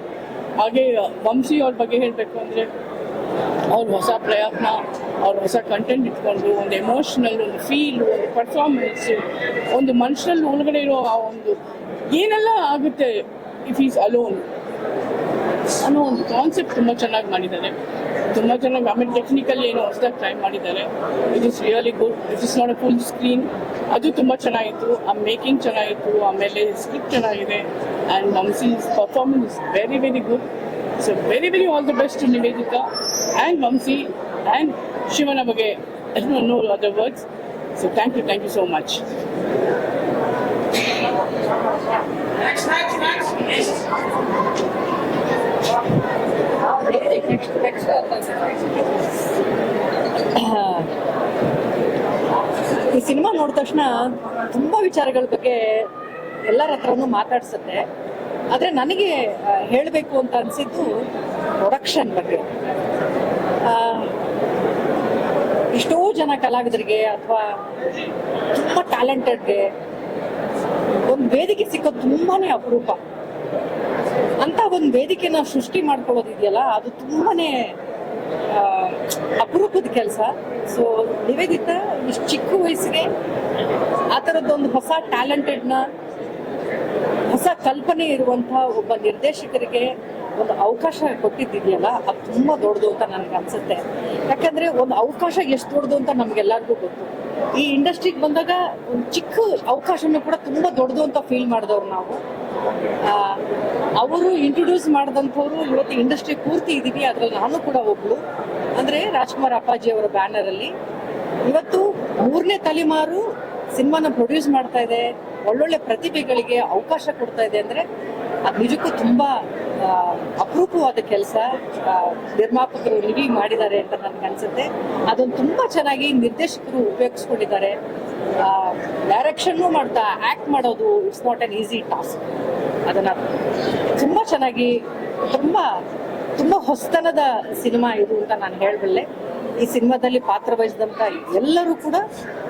ಹಾಗೆ ವಂಶಿ ಅವ್ರ ಬಗ್ಗೆ ಹೇಳಬೇಕು ಅಂದರೆ ಅವ್ರ ಹೊಸ ಪ್ರಯತ್ನ ಅವ್ರ ಹೊಸ ಕಂಟೆಂಟ್ ಇಟ್ಕೊಂಡು, ಒಂದು ಎಮೋಷನಲ್ ಒಂದು ಫೀಲ್ ಒಂದು ಪರ್ಫಾರ್ಮೆನ್ಸ್ ಒಂದು ಮನುಷ್ಯನಲ್ಲಿ ಒಳಗಡೆ ಇರೋ ಆ ಒಂದು ಏನೆಲ್ಲ ಆಗುತ್ತೆ ಇಫ್ ಈಸ್ ಅಲೋನ್ ಅನ್ನೋ ಒಂದು ಕಾನ್ಸೆಪ್ಟ್ ತುಂಬ ಚೆನ್ನಾಗಿ ಮಾಡಿದ್ದಾರೆ. ತುಂಬ ಚೆನ್ನಾಗಿ ಆಮೇಲೆ ಟೆಕ್ನಿಕಲಿ ಏನೋ ಹೊಸದಾಗಿ ಟ್ರೈ ಮಾಡಿದ್ದಾರೆ. It is really good it is not a full screen ಅದು ತುಂಬ ಚೆನ್ನಾಗಿತ್ತು. ಆ ಮೇಕಿಂಗ್ ಚೆನ್ನಾಗಿತ್ತು. ಆಮೇಲೆ ಸ್ಕ್ರಿಪ್ಟ್ ಚೆನ್ನಾಗಿದೆ. And Vamshi's performance very very good so very very all the best Nivedita. And Vamshi and ಶಿವನ ಬಗ್ಗೆ no other words so thank you thank you so much ಈ ಸಿನಿಮಾ ನೋಡಿದ ತಕ್ಷಣ ತುಂಬ ವಿಚಾರಗಳ ಬಗ್ಗೆ ಎಲ್ಲರ ಹತ್ರನೂ ಮಾತಾಡ್ಸುತ್ತೆ. ಆದರೆ ನನಗೆ ಹೇಳಬೇಕು ಅಂತ ಅನಿಸಿದ್ದು ಪ್ರೊಡಕ್ಷನ್ ಬಗ್ಗೆ. ಎಷ್ಟೋ ಜನ ಕಲಾವಿದರಿಗೆ ಅಥವಾ ತುಂಬ ಟ್ಯಾಲೆಂಟೆಡ್ಗೆ ಒಂದು ವೇದಿಕೆ ಸಿಕ್ಕೋದು ತುಂಬಾ ಅಪರೂಪ. ಅಂತ ಒಂದು ವೇದಿಕೆನ ಸೃಷ್ಟಿ ಮಾಡ್ಕೊಳ್ಳೋದಿದೆಯಲ್ಲ ಅದು ತುಂಬಾನೇ ಆ, ಅಪರೂಪದ ಕೆಲಸ. ಸೊ ನಿವೇದಿತ ಇಷ್ಟು ಚಿಕ್ಕ ವಯಸ್ಸಿಗೆ ಆ ಥರದ್ದೊಂದು ಹೊಸ ಟ್ಯಾಲೆಂಟೆಡ್ನ ಹೊಸ ಕಲ್ಪನೆ ಇರುವಂತಹ ಒಬ್ಬ ನಿರ್ದೇಶಕರಿಗೆ ಒಂದು ಅವಕಾಶ ಕೊಟ್ಟಿದ್ದಿದೆಯಲ್ಲ ಅದು ತುಂಬ ದೊಡ್ಡದು ಅಂತ ನನಗೆ ಅನ್ಸುತ್ತೆ. ಯಾಕಂದ್ರೆ ಒಂದು ಅವಕಾಶ ಎಷ್ಟು ದೊಡ್ಡದು ಅಂತ ನಮ್ಗೆಲ್ಲರಿಗೂ ಗೊತ್ತು. ಈ ಇಂಡಸ್ಟ್ರಿಗೆ ಬಂದಾಗ ಒಂದು ಚಿಕ್ಕ ಅವಕಾಶನೂ ಕೂಡ ತುಂಬ ದೊಡ್ಡದು ಅಂತ ಫೀಲ್ ಮಾಡಿದವ್ರು ನಾವು. ಅವರು ಇಂಟ್ರೊಡ್ಯೂಸ್ ಮಾಡಿದಂಥವ್ರು ಇವತ್ತು ಇಂಡಸ್ಟ್ರಿ ಪೂರ್ತಿ ಇದ್ದೀವಿ ಅದರಲ್ಲಿ ನಾನು ಕೂಡ ಒಬ್ಳು. ಅಂದ್ರೆ ರಾಜ್ಕುಮಾರ್ ಅಪ್ಪಾಜಿ ಅವರ ಬ್ಯಾನರ್ ಅಲ್ಲಿ. ಇವತ್ತು ಮೂರನೇ ತಲೆಮಾರು ಸಿನಿಮಾನ ಪ್ರೊಡ್ಯೂಸ್ ಮಾಡ್ತಾ ಇದೆ, ಒಳ್ಳೊಳ್ಳೆ ಪ್ರತಿಭೆಗಳಿಗೆ ಅವಕಾಶ ಕೊಡ್ತಾ ಇದೆ ಅಂದ್ರೆ ಅದು ನಿಜಕ್ಕೂ ತುಂಬಾ ಅಪರೂಪವಾದ ಕೆಲಸ ನಿರ್ಮಾಪಕರು ರಿವ್ಯೂ ಮಾಡಿದ್ದಾರೆ ಅಂತ ನನಗೆ ಅನ್ಸುತ್ತೆ. ಅದೊಂದು ತುಂಬಾ ಚೆನ್ನಾಗಿ ನಿರ್ದೇಶಕರು ಉಪಯೋಗಿಸ್ಕೊಂಡಿದ್ದಾರೆ. ಡೈರೆಕ್ಷನ್ನು ಮಾಡ್ತಾ ಆಕ್ಟ್ ಮಾಡೋದು it's not an easy task ಅದನ್ನ ತುಂಬಾ ಚೆನ್ನಾಗಿ, ತುಂಬಾ ತುಂಬಾ ಹೊಸತನದ ಸಿನಿಮಾ ಇದು ಅಂತ ನಾನು ಹೇಳಬಲ್ಲೆ. ಈ ಸಿನಿಮಾದಲ್ಲಿ ಪಾತ್ರ ವಹಿಸಿದಂತ ಎಲ್ಲರೂ ಕೂಡ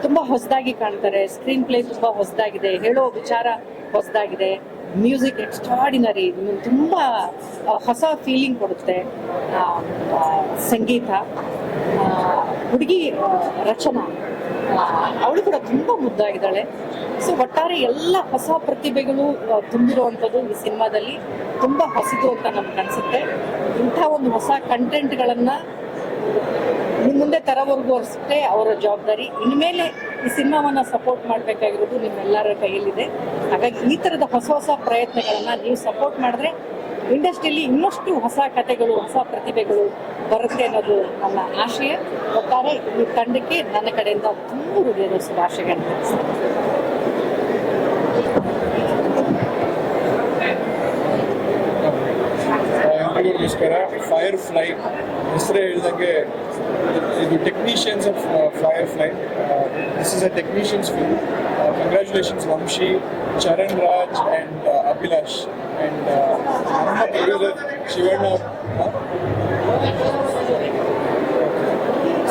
ತುಂಬಾ ಹೊಸದಾಗಿ ಕಾಣ್ತಾರೆ. ಸ್ಕ್ರೀನ್ ಪ್ಲೇ ತುಂಬಾ ಹೊಸದಾಗಿದೆ. ಹೇಳೋ ವಿಚಾರ ಹೊಸದಾಗಿದೆ. ಮ್ಯೂಸಿಕ್ ಎಕ್ಸ್ಟ್ರಾಡಿನರಿ ತುಂಬ ಹೊಸ ಫೀಲಿಂಗ್ ಕೊಡುತ್ತೆ. ಸಂಗೀತ. ಹುಡುಗಿ ರಚನಾ. ಅವಳು ಕೂಡ ತುಂಬ ಮುದ್ದಾಗಿದ್ದಾಳೆ. ಸೊ ಒಟ್ಟಾರೆ ಎಲ್ಲ ಹೊಸ ಪ್ರತಿಭೆಗಳು ತುಂಬಿರುವಂಥದ್ದು ಈ ಸಿನಿಮಾದಲ್ಲಿ ತುಂಬ ಹೊಸದು ಅಂತ ನಮ್ಗೆ ಅನಿಸುತ್ತೆ. ಇಂಥ ಒಂದು ಹೊಸ ಕಂಟೆಂಟ್ಗಳನ್ನ ನಿಮ್ಮ ಮುಂದೆ ತರೋವರೆಗೂ ಅಷ್ಟೇ ಅವರ ಜವಾಬ್ದಾರಿ. ಇನ್ಮೇಲೆ ಈ ಸಿನಿಮಾವನ್ನ ಸಪೋರ್ಟ್ ಮಾಡಬೇಕಾಗಿರೋದು ನಿಮ್ಮೆಲ್ಲರ ಕೈಯಲ್ಲಿದೆ. ಹಾಗಾಗಿ ಈ ಥರದ ಹೊಸ ಹೊಸ ಪ್ರಯತ್ನಗಳನ್ನು ನೀವು ಸಪೋರ್ಟ್ ಮಾಡಿದ್ರೆ ಇಂಡಸ್ಟ್ರಿಯಲ್ಲಿ ಇನ್ನಷ್ಟು ಹೊಸ ಕಥೆಗಳು, ಹೊಸ ಪ್ರತಿಭೆಗಳು ಬರುತ್ತೆ ಅನ್ನೋದು ನನ್ನ ಆಶಯ. ಒಟ್ಟಾರೆ ಈ ತಂಡಕ್ಕೆ ನನ್ನ ಕಡೆಯಿಂದ ತುಂಬ ಹೃದಯದ ಶುಭಾಶಯಗಳನ್ನು ನಮಸ್ಕಾರ. ಫೈರ್ ಫ್ಲೈ ಹೆಸರೇ ಹೇಳಿದಂಗೆ ಇದು technicians of flyer fly this is a technicians film congratulations Vamshi Charan Raj and Abhilash and ನಮ್ಮ ಪ್ರೊಡ್ಯೂಸರ್ ಶಿವಣ್ಣ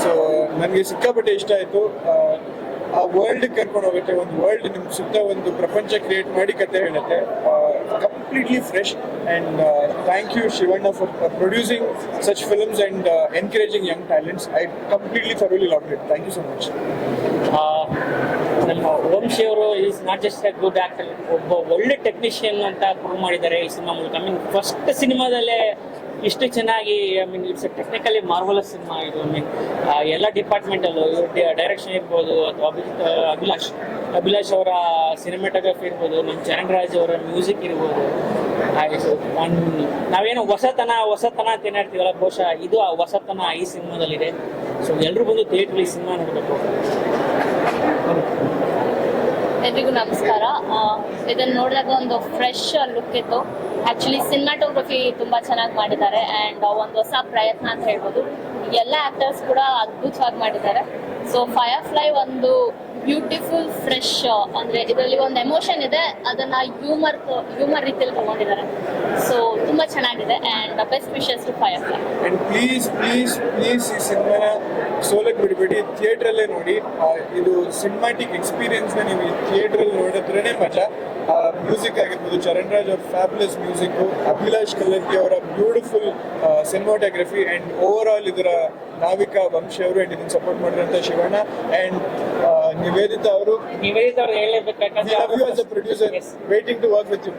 ಸೊ ನನಗೆ ಸಿಕ್ಕಾಪಟ್ಟೆ ಇಷ್ಟ ಆಯಿತು. ಆ ವರ್ಲ್ಡ್ ಕರ್ಕೊಂಡು ಹೋಗುತ್ತೆ. ಒಂದು ವರ್ಲ್ಡ್ ನಿಮ್ಮ ಸುತ್ತ ಒಂದು ಪ್ರಪಂಚ ಕ್ರಿಯೇಟ್ ಮಾಡಿ ಕತೆ ಹೇಳುತ್ತೆ. Completely fresh and thank you Shivanna for producing such films and encouraging young talents I completely thoroughly lot it thank you so much ನಮ್ಮ ವಂಶಿ ಅವರು is not just a good actor ಒಬ್ಬ ಒಳ್ಳೆ ಟೆಕ್ನಿಷಿಯನ್ ಅಂತ prove ಮಾಡಿದ್ದಾರೆ ಈ cinema ಮೂಲಕ. I mean first ಸಿನಿಮಾದಲ್ಲೇ ಇಷ್ಟು ಚೆನ್ನಾಗಿ I mean it's technically marvellous cinema ಇದು. ಐ ಮೀನ್ ಎಲ್ಲ ಡಿಪಾರ್ಟ್ಮೆಂಟಲ್ಲೂ ಡೈರೆಕ್ಷನ್ ಇರ್ಬೋದು, ಅಥವಾ ಅಭಿಜಿತ್ ಅಭಿಲಾಷ್ ಅಭಿಲಾಷ್ ಅವರ ಸಿನಿಮಾಟೋಗ್ರಫಿ ಇರ್ಬೋದು ನಮ್ಮ ಚರಣ್ ರಾಜ್ ಅವರ ಮ್ಯೂಸಿಕ್ ಇರ್ಬೋದು. ಒಂದು, ನಾವೇನು ಹೊಸತನ ಹೊಸತನ ಅಂತ ಏನ್ ಹೇಳ್ತೀವಲ್ಲ, ಬಹುಶಃ ಇದು ಆ ಹೊಸತನ ಈ ಸಿನಿಮಾದಲ್ಲಿದೆ. ಸೊ ಎಲ್ಲರೂ ಬಂದು ಥಿಯೇಟ್ರಲ್ಲಿ ಸಿನಿಮಾ ನೋಡಬೇಕು. ಎಲ್ರಿಗೂ ನಮಸ್ಕಾರ. ಇದನ್ನ ನೋಡಿದಾಗ ಒಂದು ಫ್ರೆಶ್ ಲುಕ್ ಇತ್ತು. ಆಕ್ಚುಲಿ ಸಿನಿಮಾಟೋಗ್ರಫಿ ತುಂಬಾ ಚೆನ್ನಾಗಿ ಮಾಡಿದ್ದಾರೆ ಅಂಡ್ ಒಂದು ಹೊಸ ಪ್ರಯತ್ನ ಅಂತ ಹೇಳ್ಬೋದು. ಎಲ್ಲ ಆಕ್ಟರ್ಸ್ ಕೂಡ ಅದ್ಭುತವಾಗಿ ಮಾಡಿದ್ದಾರೆ. ಸೊ ಫೈರ್ ಫ್ಲೈ ಒಂದು ಬ್ಯೂಟಿಫುಲ್, ಫ್ರೆಶ್, ಅಂದ್ರೆ ಇದರಲ್ಲಿ ಒಂದು ಎಮೋಷನ್ ಇದೆ, ಅದನ್ನ ಹ್ಯೂಮರ್ ಹ್ಯೂಮರ್ ರೀತಿಯಲ್ಲಿ ತಗೊಂಡಿದ್ದಾರೆ. ಸೊ ತುಂಬಾ ಚೆನ್ನಾಗಿದೆ and best wishes to fly and please please please ಈ ಸಿನಿಮಾನ ಸೋಲಕ್ ಬಿಡಬೇಡಿ. ಥಿಯೇಟ್ರಲ್ಲೇ ನೋಡಿ. ಇದು ಸಿನಿಮಾಟಿಕ್ ಎಕ್ಸ್ಪೀರಿಯನ್ಸ್ ನೀವು ಥಿಯೇಟ್ರಲ್ಲಿ ನೋಡಿದ್ರೇನೆ ಮಜಾ. ಮ್ಯೂಸಿಕ್ ಆಗಿರ್ಬೋದು, ಚರಣ್ ರಾಜ್ ಅವ್ರ ಫ್ಯಾಬ್ಲೆಸ್ ಮ್ಯೂಸಿಕ್ಕು ಅಭಿಲಾಷ್ ಕಲ್ಲರ್ಕಿ ಅವರ beautiful cinematography and over all ಇದರ ನಾವಿಕಾ ವಂಶಿ ಅವರು ಆ್ಯಂಡ್ ಇದನ್ನು ಸಪೋರ್ಟ್ ಮಾಡಿರೋಂಥ ಶಿವಣ್ಣ. ಆ್ಯಂಡ್ ನಿವೇದಿತಾ ಅವರು ನಿವೇದಿತ ಅವ್ರು producer waiting to work with you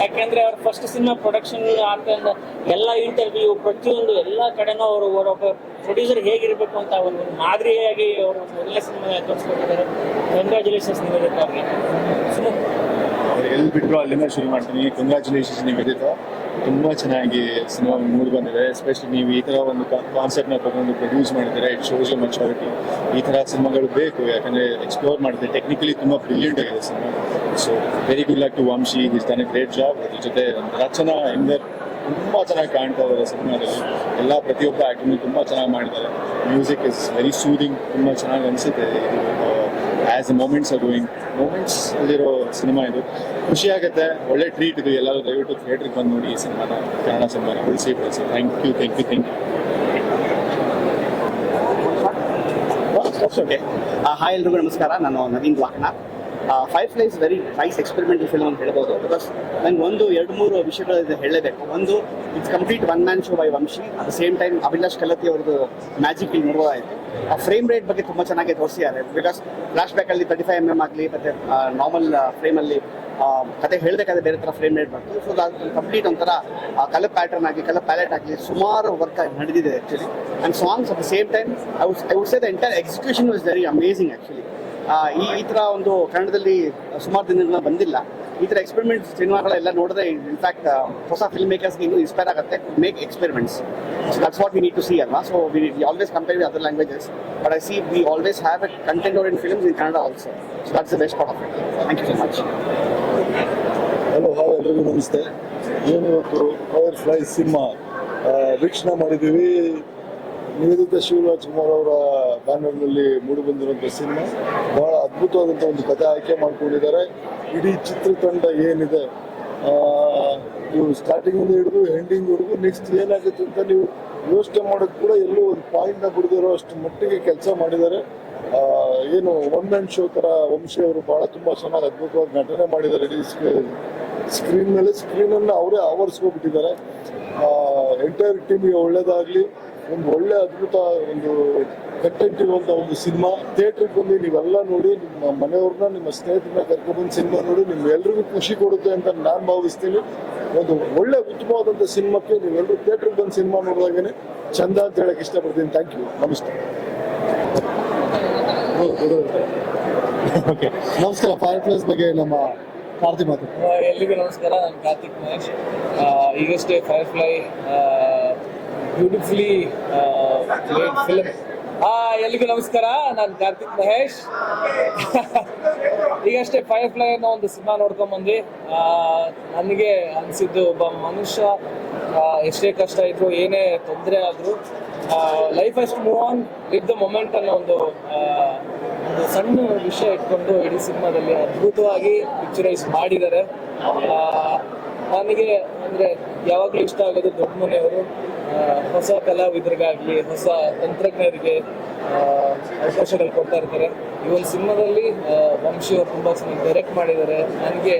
ಯಾಕೆಂದ್ರೆ ಅವ್ರ ಫಸ್ಟ್ ಸಿನಿಮಾ ಪ್ರೊಡಕ್ಷನ್ ಆಗ್ತಂದ ಎಲ್ಲ ಇಂಟರ್ವ್ಯೂ ಪ್ರತಿಯೊಂದು ಎಲ್ಲ ಕಡೆನೂ ಅವರು ಒಬ್ಬ ಪ್ರೊಡ್ಯೂಸರ್ ಹೇಗಿರಬೇಕು ಅಂತ ಒಂದು ಮಾದರಿಯಾಗಿ ಅವರು ಒಳ್ಳೆ ಸಿನಿಮಾ ತೋರಿಸ್ಕೊಟ್ಟಿದ್ದಾರೆ. ಕಂಗ್ರ್ಯಾಚುಲೇಷನ್ಸ್ ನಿವೇದಿತ ಅವ್ರಿಗೆ. ಅವ್ರು ಎಲ್ಲಿ ಬಿಟ್ಟರು ಅಲ್ಲಿಂದ ಶುರು ಮಾಡ್ತೀನಿ. ಕಂಗ್ರ್ಯಾಚುಲೇಷನ್ಸ್ ನಿವೇದಿತ. ತುಂಬ ಚೆನ್ನಾಗಿ ಸಿನಿಮಾ ಮೂಡಿ ಬಂದಿದೆ. ಎಸ್ಪೆಷಲಿ ನೀವು ಈ ಥರ ಒಂದು ಕಾನ್ಸೆಪ್ಟ್ನ ತಗೊಂಡು ಪ್ರೊಡ್ಯೂಸ್ ಮಾಡಿದರೆ ಇಟ್ ಶೋಸ್ ಯು ಮೆಚುರಿಟಿ ಈ ಥರ ಸಿನಿಮಾಗಳು ಬೇಕು, ಯಾಕಂದರೆ ಎಕ್ಸ್ಪ್ಲೋರ್ ಮಾಡಿದೆ ಟೆಕ್ನಿಕಲಿ ತುಂಬ ಬ್ರಿಲಿಯಂಟ್ ಆಗಿದೆ cinema. So very good luck to Vamshi is done a great job ಅದ್ರ ಜೊತೆ ರಚನಾ ಎಂದರ್ ತುಂಬ ಚೆನ್ನಾಗಿ ಕಾಣ್ತಾ ಇದ್ದಾರೆ ಸಿನಿಮಾದಲ್ಲಿ. ಎಲ್ಲ ಪ್ರತಿಯೊಬ್ಬ ಆ್ಯಕ್ಟಿಂಗ್ ತುಂಬ ಚೆನ್ನಾಗಿ ಮಾಡಿದ್ದಾರೆ. ಮ್ಯೂಸಿಕ್ ಇಸ್ ವೆರಿ ಸೂದಿಂಗ್ ತುಂಬ ಚೆನ್ನಾಗಿ ಅನಿಸುತ್ತೆ ಇದು as a moments are doing moments ಅಲ್ಲಿರೋ ಸಿನಿಮಾ ಇದು ಖುಷಿ ಆಗುತ್ತೆ, ಒಳ್ಳೆ ಟ್ರೀಟ್ ಇದು ಎಲ್ಲರೂ ದಯವಿಟ್ಟು ಥಿಯೇಟ್ರಿಗೆ ಬಂದು ನೋಡಿ ಈ ಸಿನಿಮಾನ ಕನ್ನಡ ಸಿನಿಮಾನ ಉಳಿಸಿ ಬೆಳೆಸಿ thank you thank you thank you okay hi ಎಲ್ರಿಗೂ, ನಮಸ್ಕಾರ. ನಾನು Naveen ವಾಕನ five flies very nice experimental film ಅಂತ ಹೇಳ್ಬೋದು. ಬಿಕಾಸ್ ನಂಗೆ ಒಂದು, ಎರಡು, ಮೂರು ವಿಷಯಗಳು ಹೇಳಬೇಕು. ಒಂದು it's complete one man show by Vamshi at the same time Abhilash Kalathi ಅವ್ರದ್ದು ಮ್ಯಾಜಿಕ್ ಇಲ್ಲಿ ನೋಡೋದಾಯಿತು ಆ ಫ್ರೇಮ್ ರೇಟ್ ಬಗ್ಗೆ ತುಂಬ ಚೆನ್ನಾಗಿ ತೋರಿಸಿದ್ದಾರೆ. ಬಿಕಾಸ್ ಫ್ಲಾಶ್ ಬ್ಯಾಕಲ್ಲಿ ತರ್ಟಿ ಫೈವ್ ಎಂ ಎಂ ಆಗಲಿ, ಮತ್ತೆ ನಾರ್ಮಲ್ ಫ್ರೇಮಲ್ಲಿ ಕತೆ ಹೇಳಬೇಕಾದ್ರೆ ಬೇರೆ ಥರ ಫ್ರೇಮ್ ರೇಟ್ ಬಂತು ಸೊ ಅದು ಕಂಪ್ಲೀಟ್ ಒಂಥರ ಕಲರ್ ಪ್ಯಾಟರ್ನ್ ಆಗಿ ಕಲರ್ ಪ್ಯಾಲೆಟ್ ಆಗಲಿ ಸುಮಾರು ವರ್ಕ್ ನಡೆದಿದೆ actually and songs at the same time I would I would say the entire execution was very amazing actually ಈ ಈ ಥರ ಒಂದು ಕನ್ನಡದಲ್ಲಿ ಸುಮಾರು ದಿನಗಳ ಬಂದಿಲ್ಲ. ಈ ಥರ ಎಕ್ಸ್ಪೆರಿಮೆಂಟ್ ಸಿನಿಮಾಗಳೆಲ್ಲ ನೋಡಿದ್ರೆ ಇನ್ಫ್ಯಾಕ್ಟ್ ಹೊಸ ಫಿಲ್ಮ್ ಮೇಕರ್ಸ್ಗೆ ಇನ್ನೂ ಇನ್ಸ್ಪೈರ್ ಆಗುತ್ತೆ. Make experiments that's what we need to see ಅಲ್ವಾ? So we always compare with other languages but I see we always have a content in films in Kannada also so that's the best part of it thank you so much hello hi ಎಲ್ರಿಗೂ ನಮಸ್ತೆ. ಏನಿವತ್ತು fire fly cinema ವೀಕ್ಷಣೆ ಮಾಡಿದ್ದೀವಿ. ನಿವೇದಿತ ಶಿವರಾಜ್ ಕುಮಾರ್ ಅವರ ಬ್ಯಾನರ್ನಲ್ಲಿ ಮೂಡಿಬಂದಿರುವಂಥ cinema. ಬಹಳ ಅದ್ಭುತವಾದಂಥ ಒಂದು ಕಥೆ ಆಯ್ಕೆ ಮಾಡ್ಕೊಂಡಿದ್ದಾರೆ. ಇಡೀ ಚಿತ್ರತಂಡ ಏನಿದೆ ನೀವು ಸ್ಟಾರ್ಟಿಂಗಿಂದ ಹಿಡಿದು ಎಂಡಿಂಗ್ವರೆಗೂ ನೆಕ್ಸ್ಟ್ ಏನಾಗುತ್ತೆ ಅಂತ ನೀವು ಯೋಚನೆ ಮಾಡೋದು ಕೂಡ ಎಲ್ಲೂ ಒಂದು ಪಾಯಿಂಟ್ನ ಬಿಡದಿರೋ ಅಷ್ಟು ಮಟ್ಟಿಗೆ ಕೆಲಸ ಮಾಡಿದ್ದಾರೆ. ಏನು ಒನ್ ಮ್ಯಾನ್ ಶೋ ಥರ ವಂಶಿ ಅವರು ಬಹಳ ತುಂಬ ಚೆನ್ನಾಗಿ ಅದ್ಭುತವಾಗಿ ನಟನೆ ಮಾಡಿದ್ದಾರೆ. ಇಡೀ ಸ್ಕ್ರೀನ್ ಮೇಲೆ ಸ್ಕ್ರೀನನ್ನು ಅವರೇ ಆವರಿಸ್ಕೊಬಿಟ್ಟಿದ್ದಾರೆ. ಎಂಟೈರ್ ಟೀಮಿಗೆ ಒಳ್ಳೇದಾಗಲಿ, ಒಂದು ಒಳ್ಳೆ ಅದ್ಭುತ ಒಂದು ಕಂಟೆಂಟ್ ಇರುವಂಥ ಒಂದು ಸಿನಿಮಾ ಥಿಯೇಟ್ರಿಗೆ ಬಂದು ನೀವೆಲ್ಲ ನೋಡಿ ನಿಮ್ಮ ಮನೆಯವ್ರನ್ನ ನಿಮ್ಮ ಸ್ನೇಹಿತರನ್ನ ಕರ್ಕೊಂಡ್ಬಂದು ಸಿನಿಮಾ ನೋಡಿ ನಿಮ್ಗೆಲ್ರಿಗೂ ಖುಷಿ ಕೊಡುತ್ತೆ ಅಂತ ನಾನು ಭಾವಿಸ್ತೀನಿ. ಒಂದು ಒಳ್ಳೆ ಉತ್ತಮವಾದಂಥ ಸಿನಿಮಾಕ್ಕೆ ನೀವೆಲ್ಲರೂ ಥಿಯೇಟ್ರಿಗೆ ಬಂದು ಸಿನಿಮಾ ನೋಡಿದಾಗೇನೆ ಚಂದ ಅಂತ ಹೇಳಕ್ ಇಷ್ಟಪಡ್ತೀನಿ. ಥ್ಯಾಂಕ್ ಯು ನಮಸ್ತೆ. ಓಕೆ. ನಮಸ್ಕಾರ. ಫೈರ್ ಪ್ಲೇಸ್ ಬಗ್ಗೆ ನಮ್ಮ ಕಾರ್ತಿಕ್ ಮಾತು. ಎಲ್ರಿಗೂ ನಮಸ್ಕಾರ. ನಾನು ಕಾರ್ತಿಕ್ ಮಹೇಶ್. ಈಗಷ್ಟೇ ಫೈರ್ ಫ್ಲೈ ಬ್ಯೂಟಿಫುಲಿ ಫಿಲ್ಮ್ ಆ ಎಲ್ರಿಗೂ ನಮಸ್ಕಾರ. ನಾನು ಕಾರ್ತಿಕ್ ಮಹೇಶ್. ಈಗಷ್ಟೇ ಫೈರ್ ಫ್ಲೈ ಅನ್ನೋ ಒಂದು ಸಿನಿಮಾ ನೋಡ್ಕೊಂಡ್ ಬಂದ್ವಿ. ನನಗೆ ಅನಿಸಿದ್ದು ಒಬ್ಬ ಮನುಷ್ಯ ಎಷ್ಟೇ ಕಷ್ಟ ಇದ್ರು ಏನೇ ತೊಂದರೆ ಆದರೂ ಲೈಫ್ ಅಷ್ಟು move on with the moment ಅನ್ನೋ ಒಂದು ಒಂದು ಸಣ್ಣ ವಿಷಯ ಇಟ್ಕೊಂಡು ಇಡೀ ಸಿನಿಮಾದಲ್ಲಿ ಅದ್ಭುತವಾಗಿ ಪಿಕ್ಚರೈಸ್ ಮಾಡಿದ್ದಾರೆ. ನನಗೆ ಅಂದರೆ ಯಾವಾಗಲೂ ಇಷ್ಟ ಆಗೋದು ದೊಡ್ಡ ಮನೆಯವರು ಹೊಸ ಕಲಾವಿದರಿಗಾಗಲಿ, ಹೊಸ ತಂತ್ರಜ್ಞರಿಗೆ ಅವಕಾಶಗಳು ಕೊಡ್ತಾ ಇರ್ತಾರೆ. ಈ ಒಂದು ಸಿನಿಮಾದಲ್ಲಿ ವಂಶಿ ಅವರು ತುಂಬ ಚೆನ್ನಾಗಿ ಡೈರೆಕ್ಟ್ ಮಾಡಿದ್ದಾರೆ. ನನಗೆ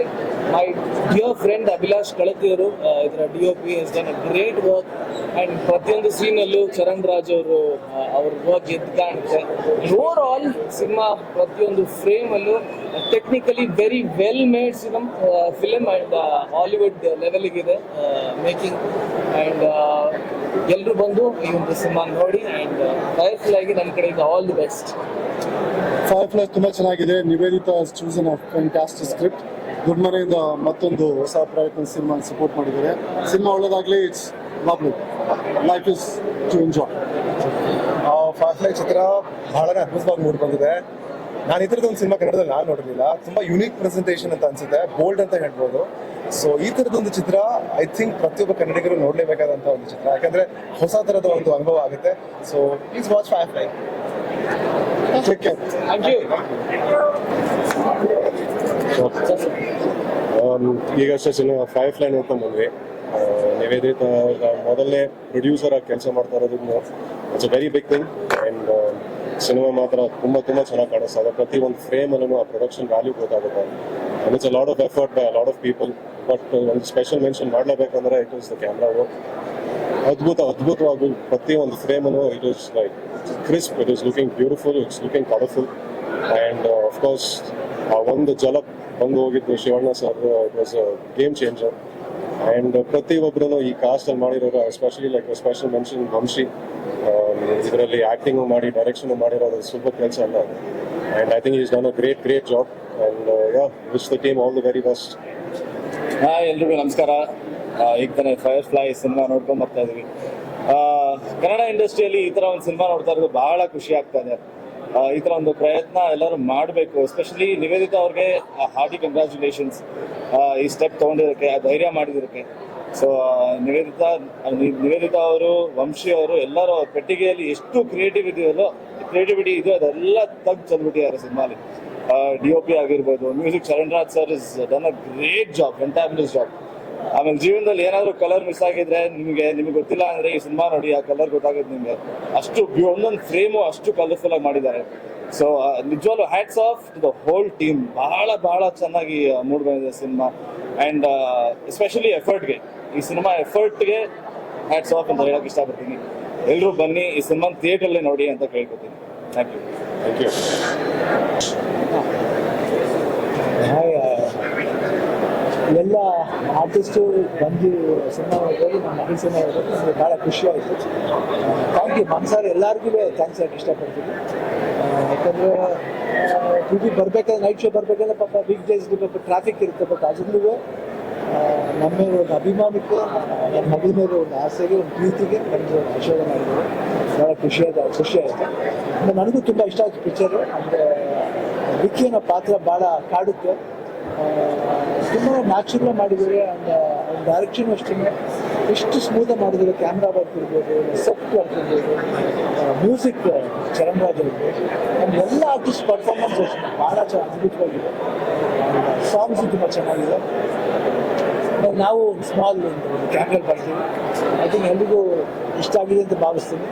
ಮೈ ಡಿಯರ್ ಫ್ರೆಂಡ್ ಅಭಿಲಾಷ್ ಕಳತಿಯವರು ಇದರ D O P is done great work and ಪ್ರತಿಯೊಂದು ಸೀನಲ್ಲೂ ಚರಣ್ ರಾಜ್ ಅವರು ಅವ್ರ ವರ್ಕ್ ಎದ್ದು ಕಾಣುತ್ತೆ. ಓವರ್ ಆಲ್ ಸಿನಿಮಾ ಪ್ರತಿಯೊಂದು ಫ್ರೇಮಲ್ಲೂ technically very well made cinema film and Hollywood ಲೆವೆಲ್ಗಿದೆ making and ಎಲ್ಲರೂ ಬಂದು ಈ ಒಂದು ಸಿನಿಮಾ ನೋಡಿ ಅಂಡ್ ಫೈರ್ಫುಲ್ ಆಗಿ ನನ್ನ ಕಡೆಯಿಂದ all the best fire fly ತುಂಬಾ ಚೆನ್ನಾಗಿದೆ. Nivedita chosen of fantastic script good ಮನೆಯಿಂದ ಮತ್ತೊಂದು ಹೊಸ ಪ್ರಯತ್ನ ಸಿನಿಮಾ ಸಪೋರ್ಟ್ ಮಾಡಿದ್ದಾರೆ. ಸಿನಿಮಾ ಒಳ್ಳೇದಾಗಲಿ it's lovely life is to enjoy fire fly ಚಿತ್ರ ಬಹಳನೇ ಅದ್ಭುತವಾಗಿ ಮೂಡ್ ಬಂದಿದೆ. ನಾನು ಈ ಥರದ್ದು ಒಂದು ಸಿನಿಮಾ ಕನ್ನಡದಲ್ಲಿ ನಾನು ನೋಡಿರಲಿಲ್ಲ. ತುಂಬಾ ಯುನೀಕ್ ಪ್ರೆಸೆಂಟೇಷನ್ ಅಂತ ಅನ್ಸುತ್ತೆ. ಬೋಲ್ಡ್ ಅಂತ ಹೇಳ್ಬೋದು. ಸೊ ಈ ಥರದೊಂದು ಚಿತ್ರ ಐ ಥಿಂಕ್ ಪ್ರತಿಯೊಬ್ಬ ಕನ್ನಡಿಗರು ನೋಡಲೇಬೇಕಾದಂಥ ಒಂದು ಚಿತ್ರ. ಯಾಕಂದ್ರೆ ಹೊಸ ಥರದ ಒಂದು ಅನುಭವ ಆಗುತ್ತೆ. So please watch five life take care thank you ಈಗಷ್ಟೇ ಸಿನಿಮಾ ಫೈವ್ ಫ್ಲೈ ನೋಡ್ಕೊಂಡು ಬಂದ್ವಿ. ನಿವೇದಿತ ಅವ್ರ ಮೊದಲನೇ ಪ್ರೊಡ್ಯೂಸರ್ ಆಗಿ ಕೆಲಸ ಮಾಡ್ತಾ ಇರೋದು it's a very big thing and cinema ಮಾತ್ರ ತುಂಬಾ ತುಂಬಾ ಚೆನ್ನಾಗಿ ಕಾಣಿಸ್ತದೆ ಪ್ರತಿ ಒಂದು ಫ್ರೇಮಲ್ಲೂ ಆ ಪ್ರೊಡಕ್ಷನ್ ವ್ಯಾಲ್ಯೂ ಗೊತ್ತಾಗುತ್ತೆ it's a lot of effort by lot of people but ಒಂದು special mention ಮಾಡಲೇಬೇಕಂದ್ರೆ it is the camera work ಅದ್ಭುತ, ಅದ್ಭುತವಾಗಿ ಪ್ರತಿ ಒಂದು ಫ್ರೇಮನ್ನು it is like crisp it is looking beautiful it's looking colourful and of course ಆ ಒಂದು ಜಲಪ್ ಬಂದು ಹೋಗಿದ್ದು Shivanna sir it was game changer and ಪ್ರತಿಯೊಬ್ಬರೂ ಈ ಕಾಸ್ಟ್ ಅಲ್ಲಿ ಮಾಡಿರೋರು especially like special mention Vamshi ಇದರಲ್ಲಿ ಆ್ಯಕ್ಟಿಂಗು ಮಾಡಿ ಡೈರೆಕ್ಷನ್ ಮಾಡಿರೋದು ಸೂಪರ್ ಕೆಲಸ ಅಲ್ಲ and I think is done a great great job and yeah wish the team all the very best ಹಾಂ, ಎಲ್ರಿಗೂ ನಮಸ್ಕಾರ. ಈಗ ತಾನೇ ಫೈರ್ ಫ್ಲೈ ಸಿನಿಮಾ ನೋಡ್ಕೊಂಡ್ ಬರ್ತಾ ಇದೀವಿ. ಕನ್ನಡ ಇಂಡಸ್ಟ್ರಿಯಲ್ಲಿ ಈ ತರ ಒಂದು ಸಿನಿಮಾ ನೋಡ್ತಾ ಇರೋದು ಬಹಳ ಖುಷಿ ಆಗ್ತಾ ಇದೆ. ಈ ತರ ಒಂದು ಪ್ರಯತ್ನ ಎಲ್ಲರೂ ಮಾಡಬೇಕು ಎಸ್ಪೆಷಲಿ ನಿವೇದಿತಾ ಅವ್ರಿಗೆ ಹಾರ್ಟಿ ಕಂಗ್ರ್ಯಾಚುಲೇಷನ್ಸ್ ಈ ಸ್ಟೆಪ್ ತಗೊಂಡಿರೋಕ್ಕೆ, ಆ ಧೈರ್ಯ ಮಾಡಿದಿರೋಕ್ಕೆ ಸೊ ನಿವೇದಿತಾ ನಿವೇದಿತಾ ಅವರು, ವಂಶಿ ಅವರು ಎಲ್ಲರೂ ಪೆಟ್ಟಿಗೆಯಲ್ಲಿ ಎಷ್ಟು ಕ್ರಿಯೇಟಿವ್ ಇದೆಯಲ್ಲೋ ಕ್ರಿಯೇಟಿವಿಟಿ ಇದೆಯೋ ಅದೆಲ್ಲ ತಗ್ ಚಂದ್ಬಿಟ್ಟಿದ್ದಾರೆ ಸಿನಿಮಾಲಿ. ಡಿ ಒ ಪಿ ಆಗಿರ್ಬೋದು music Charan Raj sir is done a great job fantabulous job ಆಮೇಲೆ ಜೀವನದಲ್ಲಿ ಏನಾದರೂ ಕಲರ್ ಮಿಸ್ ಆಗಿದ್ರೆ ನಿಮಗೆ ನಿಮಗೆ ಗೊತ್ತಿಲ್ಲ ಅಂದ್ರೆ ಈ ಸಿನಿಮಾ ನೋಡಿ ಆ ಕಲರ್ ಗೊತ್ತಾಗುತ್ತೆ ನಿಮಗೆ. ಅಷ್ಟು ಒಂದೊಂದು ಫ್ರೇಮು ಅಷ್ಟು ಕಲರ್ಫುಲ್ ಆಗಿ ಮಾಡಿದ್ದಾರೆ. ಸೊ ನಿಜವಾಗ್ಲೂ hats off to the whole team ಬಹಳ ಬಹಳ ಚೆನ್ನಾಗಿ ಮೂಡ್ ಬಂದಿದೆ ಸಿನಿಮಾ. ಅಂಡ್ ಎಸ್ಪೆಷಲಿ ಎಫರ್ಟ್ಗೆ ಈ ಸಿನಿಮಾ ಎಫರ್ಟ್ಗೆ ಹ್ಯಾಟ್ಸ್ ಆಫ್ ಅಂತ ಹೇಳಕ್ ಇಷ್ಟಪಡ್ತೀನಿ. ಎಲ್ಲರೂ ಬನ್ನಿ ಈ ಸಿನಿಮಾ ಅಲ್ಲಿ ನೋಡಿ ಅಂತ ಕೇಳ್ಕೊತೀನಿ. ಥ್ಯಾಂಕ್ ಯು ಥ್ಯಾಂಕ್ ಯು ಎಲ್ಲ ಆರ್ಟಿಸ್ಟು ಬಂದು ಸಿನಿಮಾ ನಮ್ಮ ಮಗಳ ಸಿನಿಮಾ ಹೋಗೋದು ನಮಗೆ ಭಾಳ ಖುಷಿ ಆಯಿತು ಥ್ಯಾಂಕ್ ಯು ಮನ್ಸಾರು ಎಲ್ಲರಿಗೂ ಥ್ಯಾಂಕ್ಸ್ ಹೇಳಕ್ಕೆ ಇಷ್ಟಪಡ್ತೀನಿ ಯಾಕಂದರೆ ಟಿ ವಿ ಬರಬೇಕಾದ್ರೆ ನೈಟ್ ಶೋ ಬರಬೇಕಂದ್ರೆ ಪಾಪ ವೀಕ್ ಡೇಸ್ ಪಾಪ ಟ್ರಾಫಿಕ್ ಇರುತ್ತೆ. ಬಟ್ ಅದರಲ್ಲೂ ನಮ್ಮ ಒಂದು ಅಭಿಮಾನಕ್ಕೆ ನನ್ನ ಮಗಳ ಮೇಲೆ ಒಂದು ಆಸೆಗೆ, ಒಂದು ಪ್ರೀತಿಗೆ ನಮಗೆ ಒಂದು ಆಶೀರ್ವಾದ ಮಾಡಿದ್ರು. ಭಾಳ ಖುಷಿಯಾದ, ಖುಷಿ ಆಯಿತು. ನನಗೂ ತುಂಬ ಇಷ್ಟ ಆಯಿತು ಪಿಕ್ಚರು ಅಂದರೆ ವಿಕ್ಕಿ ಅನ್ನೋ ಪಾತ್ರ ಭಾಳ ಕಾಡುತ್ತೆ. ತುಂಬ ನ್ಯಾಚುರಲ್ ಮಾಡಿದ್ದಾರೆ ಆ್ಯಂಡ್ ಡೈರೆಕ್ಷನ್ ಅಷ್ಟೇ ಎಷ್ಟು ಸ್ಮೂತಾಗಿ ಮಾಡಿದ್ರು ಕ್ಯಾಮ್ರಾ ವರ್ಕ್ ಇರ್ಬೋದು ಸೆಟ್ ವರ್ಕ್ ಇರ್ಬೋದು ಮ್ಯೂಸಿಕ್ ಚರಣ್ ರಾಜ್ ಇರ್ಬೋದು ಎಲ್ಲ ಆರ್ಟಿಸ್ಟ್ ಪರ್ಫಾರ್ಮೆನ್ಸ್ ಅಷ್ಟೇ. ಭಾಳ ಅದ್ಭುತವಾಗಿದೆ. ಸಾಂಗ್ಸ್ ತುಂಬ ಚೆನ್ನಾಗಿದೆ. ಬಟ್ ನಾವು ಸ್ಮಾಲ್ ಒಂದು ಕ್ಯಾಮ್ರಾ ಬರ್ತೀವಿ. ಐ ಥಿಂಕ್ ಎಲ್ರಿಗೂ ಇಷ್ಟ ಆಗಿದೆ ಅಂತ ಭಾವಿಸ್ತೀನಿ.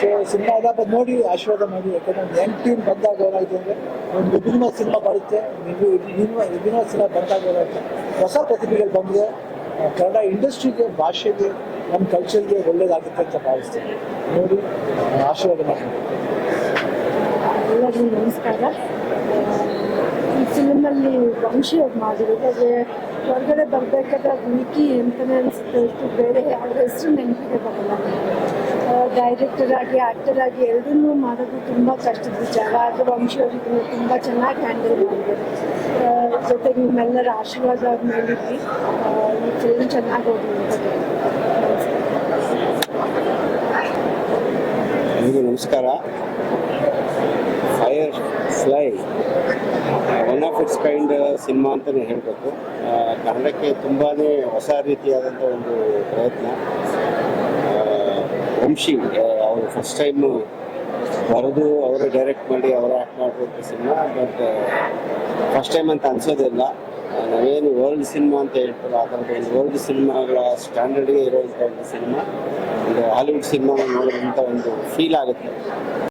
ಸೊ ಸಿನಿಮಾ ಅದಾದ ನೋಡಿ, ಆಶೀರ್ವಾದ ಮಾಡಿ. ಯಾಕಂದ್ರೆ ಒಂದು ಯಂಗ್ ಟೀಮ್ ಬಂದಾಗ ಏನಾಯ್ತು ಅಂದರೆ, ಒಂದು ವಿಭಿನ್ನ ಸಿನಿಮಾ ಬರುತ್ತೆ. ವಿಭಿನ್ನ ಸಿನಿಮಾ ಬಂದಾಗ ಏನಾಯ್ತು, ಹೊಸ ಪ್ರತಿಭೆಗಳು ಬಂದರೆ ಕನ್ನಡ ಇಂಡಸ್ಟ್ರಿಗೆ, ಭಾಷೆಗೆ, ನಮ್ಮ ಕಲ್ಚರ್ಗೆ ಒಳ್ಳೇದಾಗುತ್ತೆ ಅಂತ ಭಾವಿಸ್ತೀನಿ. ನೋಡಿ, ಆಶೀರ್ವಾದ ಮಾಡಿ. ಎಲ್ಲರಿಗೂ ನಮಸ್ಕಾರ. ಈ ಫಿಲ್ಮಲ್ಲಿ ವಂಶಿ ಅವ್ರು ಮಾಡಿರೋದು ಅದೇ ಹೊರಗಡೆ ಬರಬೇಕಾದ್ರೆ ಅದು ವಿಕಿ ಅಂತಲೇ ಬೇರೆ ಅವ್ರ ಹೆಸರು ನೆನಪಿಗೆ ಬರಲ್ಲ. ಡೈರೆಕ್ಟರ್ ಆಗಿ ಆಕ್ಟರ್ ಆಗಿ ಎರಡನ್ನೂ ಮಾಡೋದು ತುಂಬ ಕಷ್ಟದ ವಿಚಾರ ಆದರೆ ವಂಶಿ ಅವರು ಇದನ್ನು ತುಂಬ ಚೆನ್ನಾಗಿ ಹ್ಯಾಂಡಲ್ ಮಾಡಿದ್ದಾರೆ ಜೊತೆಗೆ ನಿಮ್ಮೆಲ್ಲರ ಆಶೀರ್ವಾದ ಮೇಲಿದ್ವಿ ಈ ಫಿಲ್ಮ್ ಚೆನ್ನಾಗಿ ಹೋಗಿ ಅಂತ ಎಲ್ರಿಗೂ ನಮಸ್ಕಾರ. Fire fly one of its kind cinema ಅಂತಲೇ ಹೇಳಬೇಕು. ಕನ್ನಡಕ್ಕೆ ತುಂಬಾ ಹೊಸ ರೀತಿಯಾದಂಥ ಒಂದು ಪ್ರಯತ್ನ. ವಂಶಿ ಅವರು ಫಸ್ಟ್ ಟೈಮು ಬರೆದು ಅವರು ಡೈರೆಕ್ಟ್ ಮಾಡಿ ಅವರು ಆ್ಯಕ್ಟ್ ಮಾಡಿರೋದು ಸಿನಿಮಾ ಬಟ್ ಫಸ್ಟ್ ಟೈಮ್ ಅಂತ ಅನ್ಸೋದಿಲ್ಲ ನಾವೇನು ವರ್ಲ್ಡ್ ಸಿನಿಮಾ ಅಂತ ಹೇಳ್ತಾರೆ ಆ ಥರದ ಒಂದು ವರ್ಲ್ಡ್ ಸಿನಿಮಾಗಳ ಸ್ಟ್ಯಾಂಡರ್ಡ್ಗೆ ಇರೋ ಒಂದು ಸಿನಿಮಾ. ಒಂದು ಹಾಲಿವುಡ್ ಸಿನಿಮಾ ನೋಡೋದಂಥ ಒಂದು ಫೀಲ್ ಆಗುತ್ತೆ.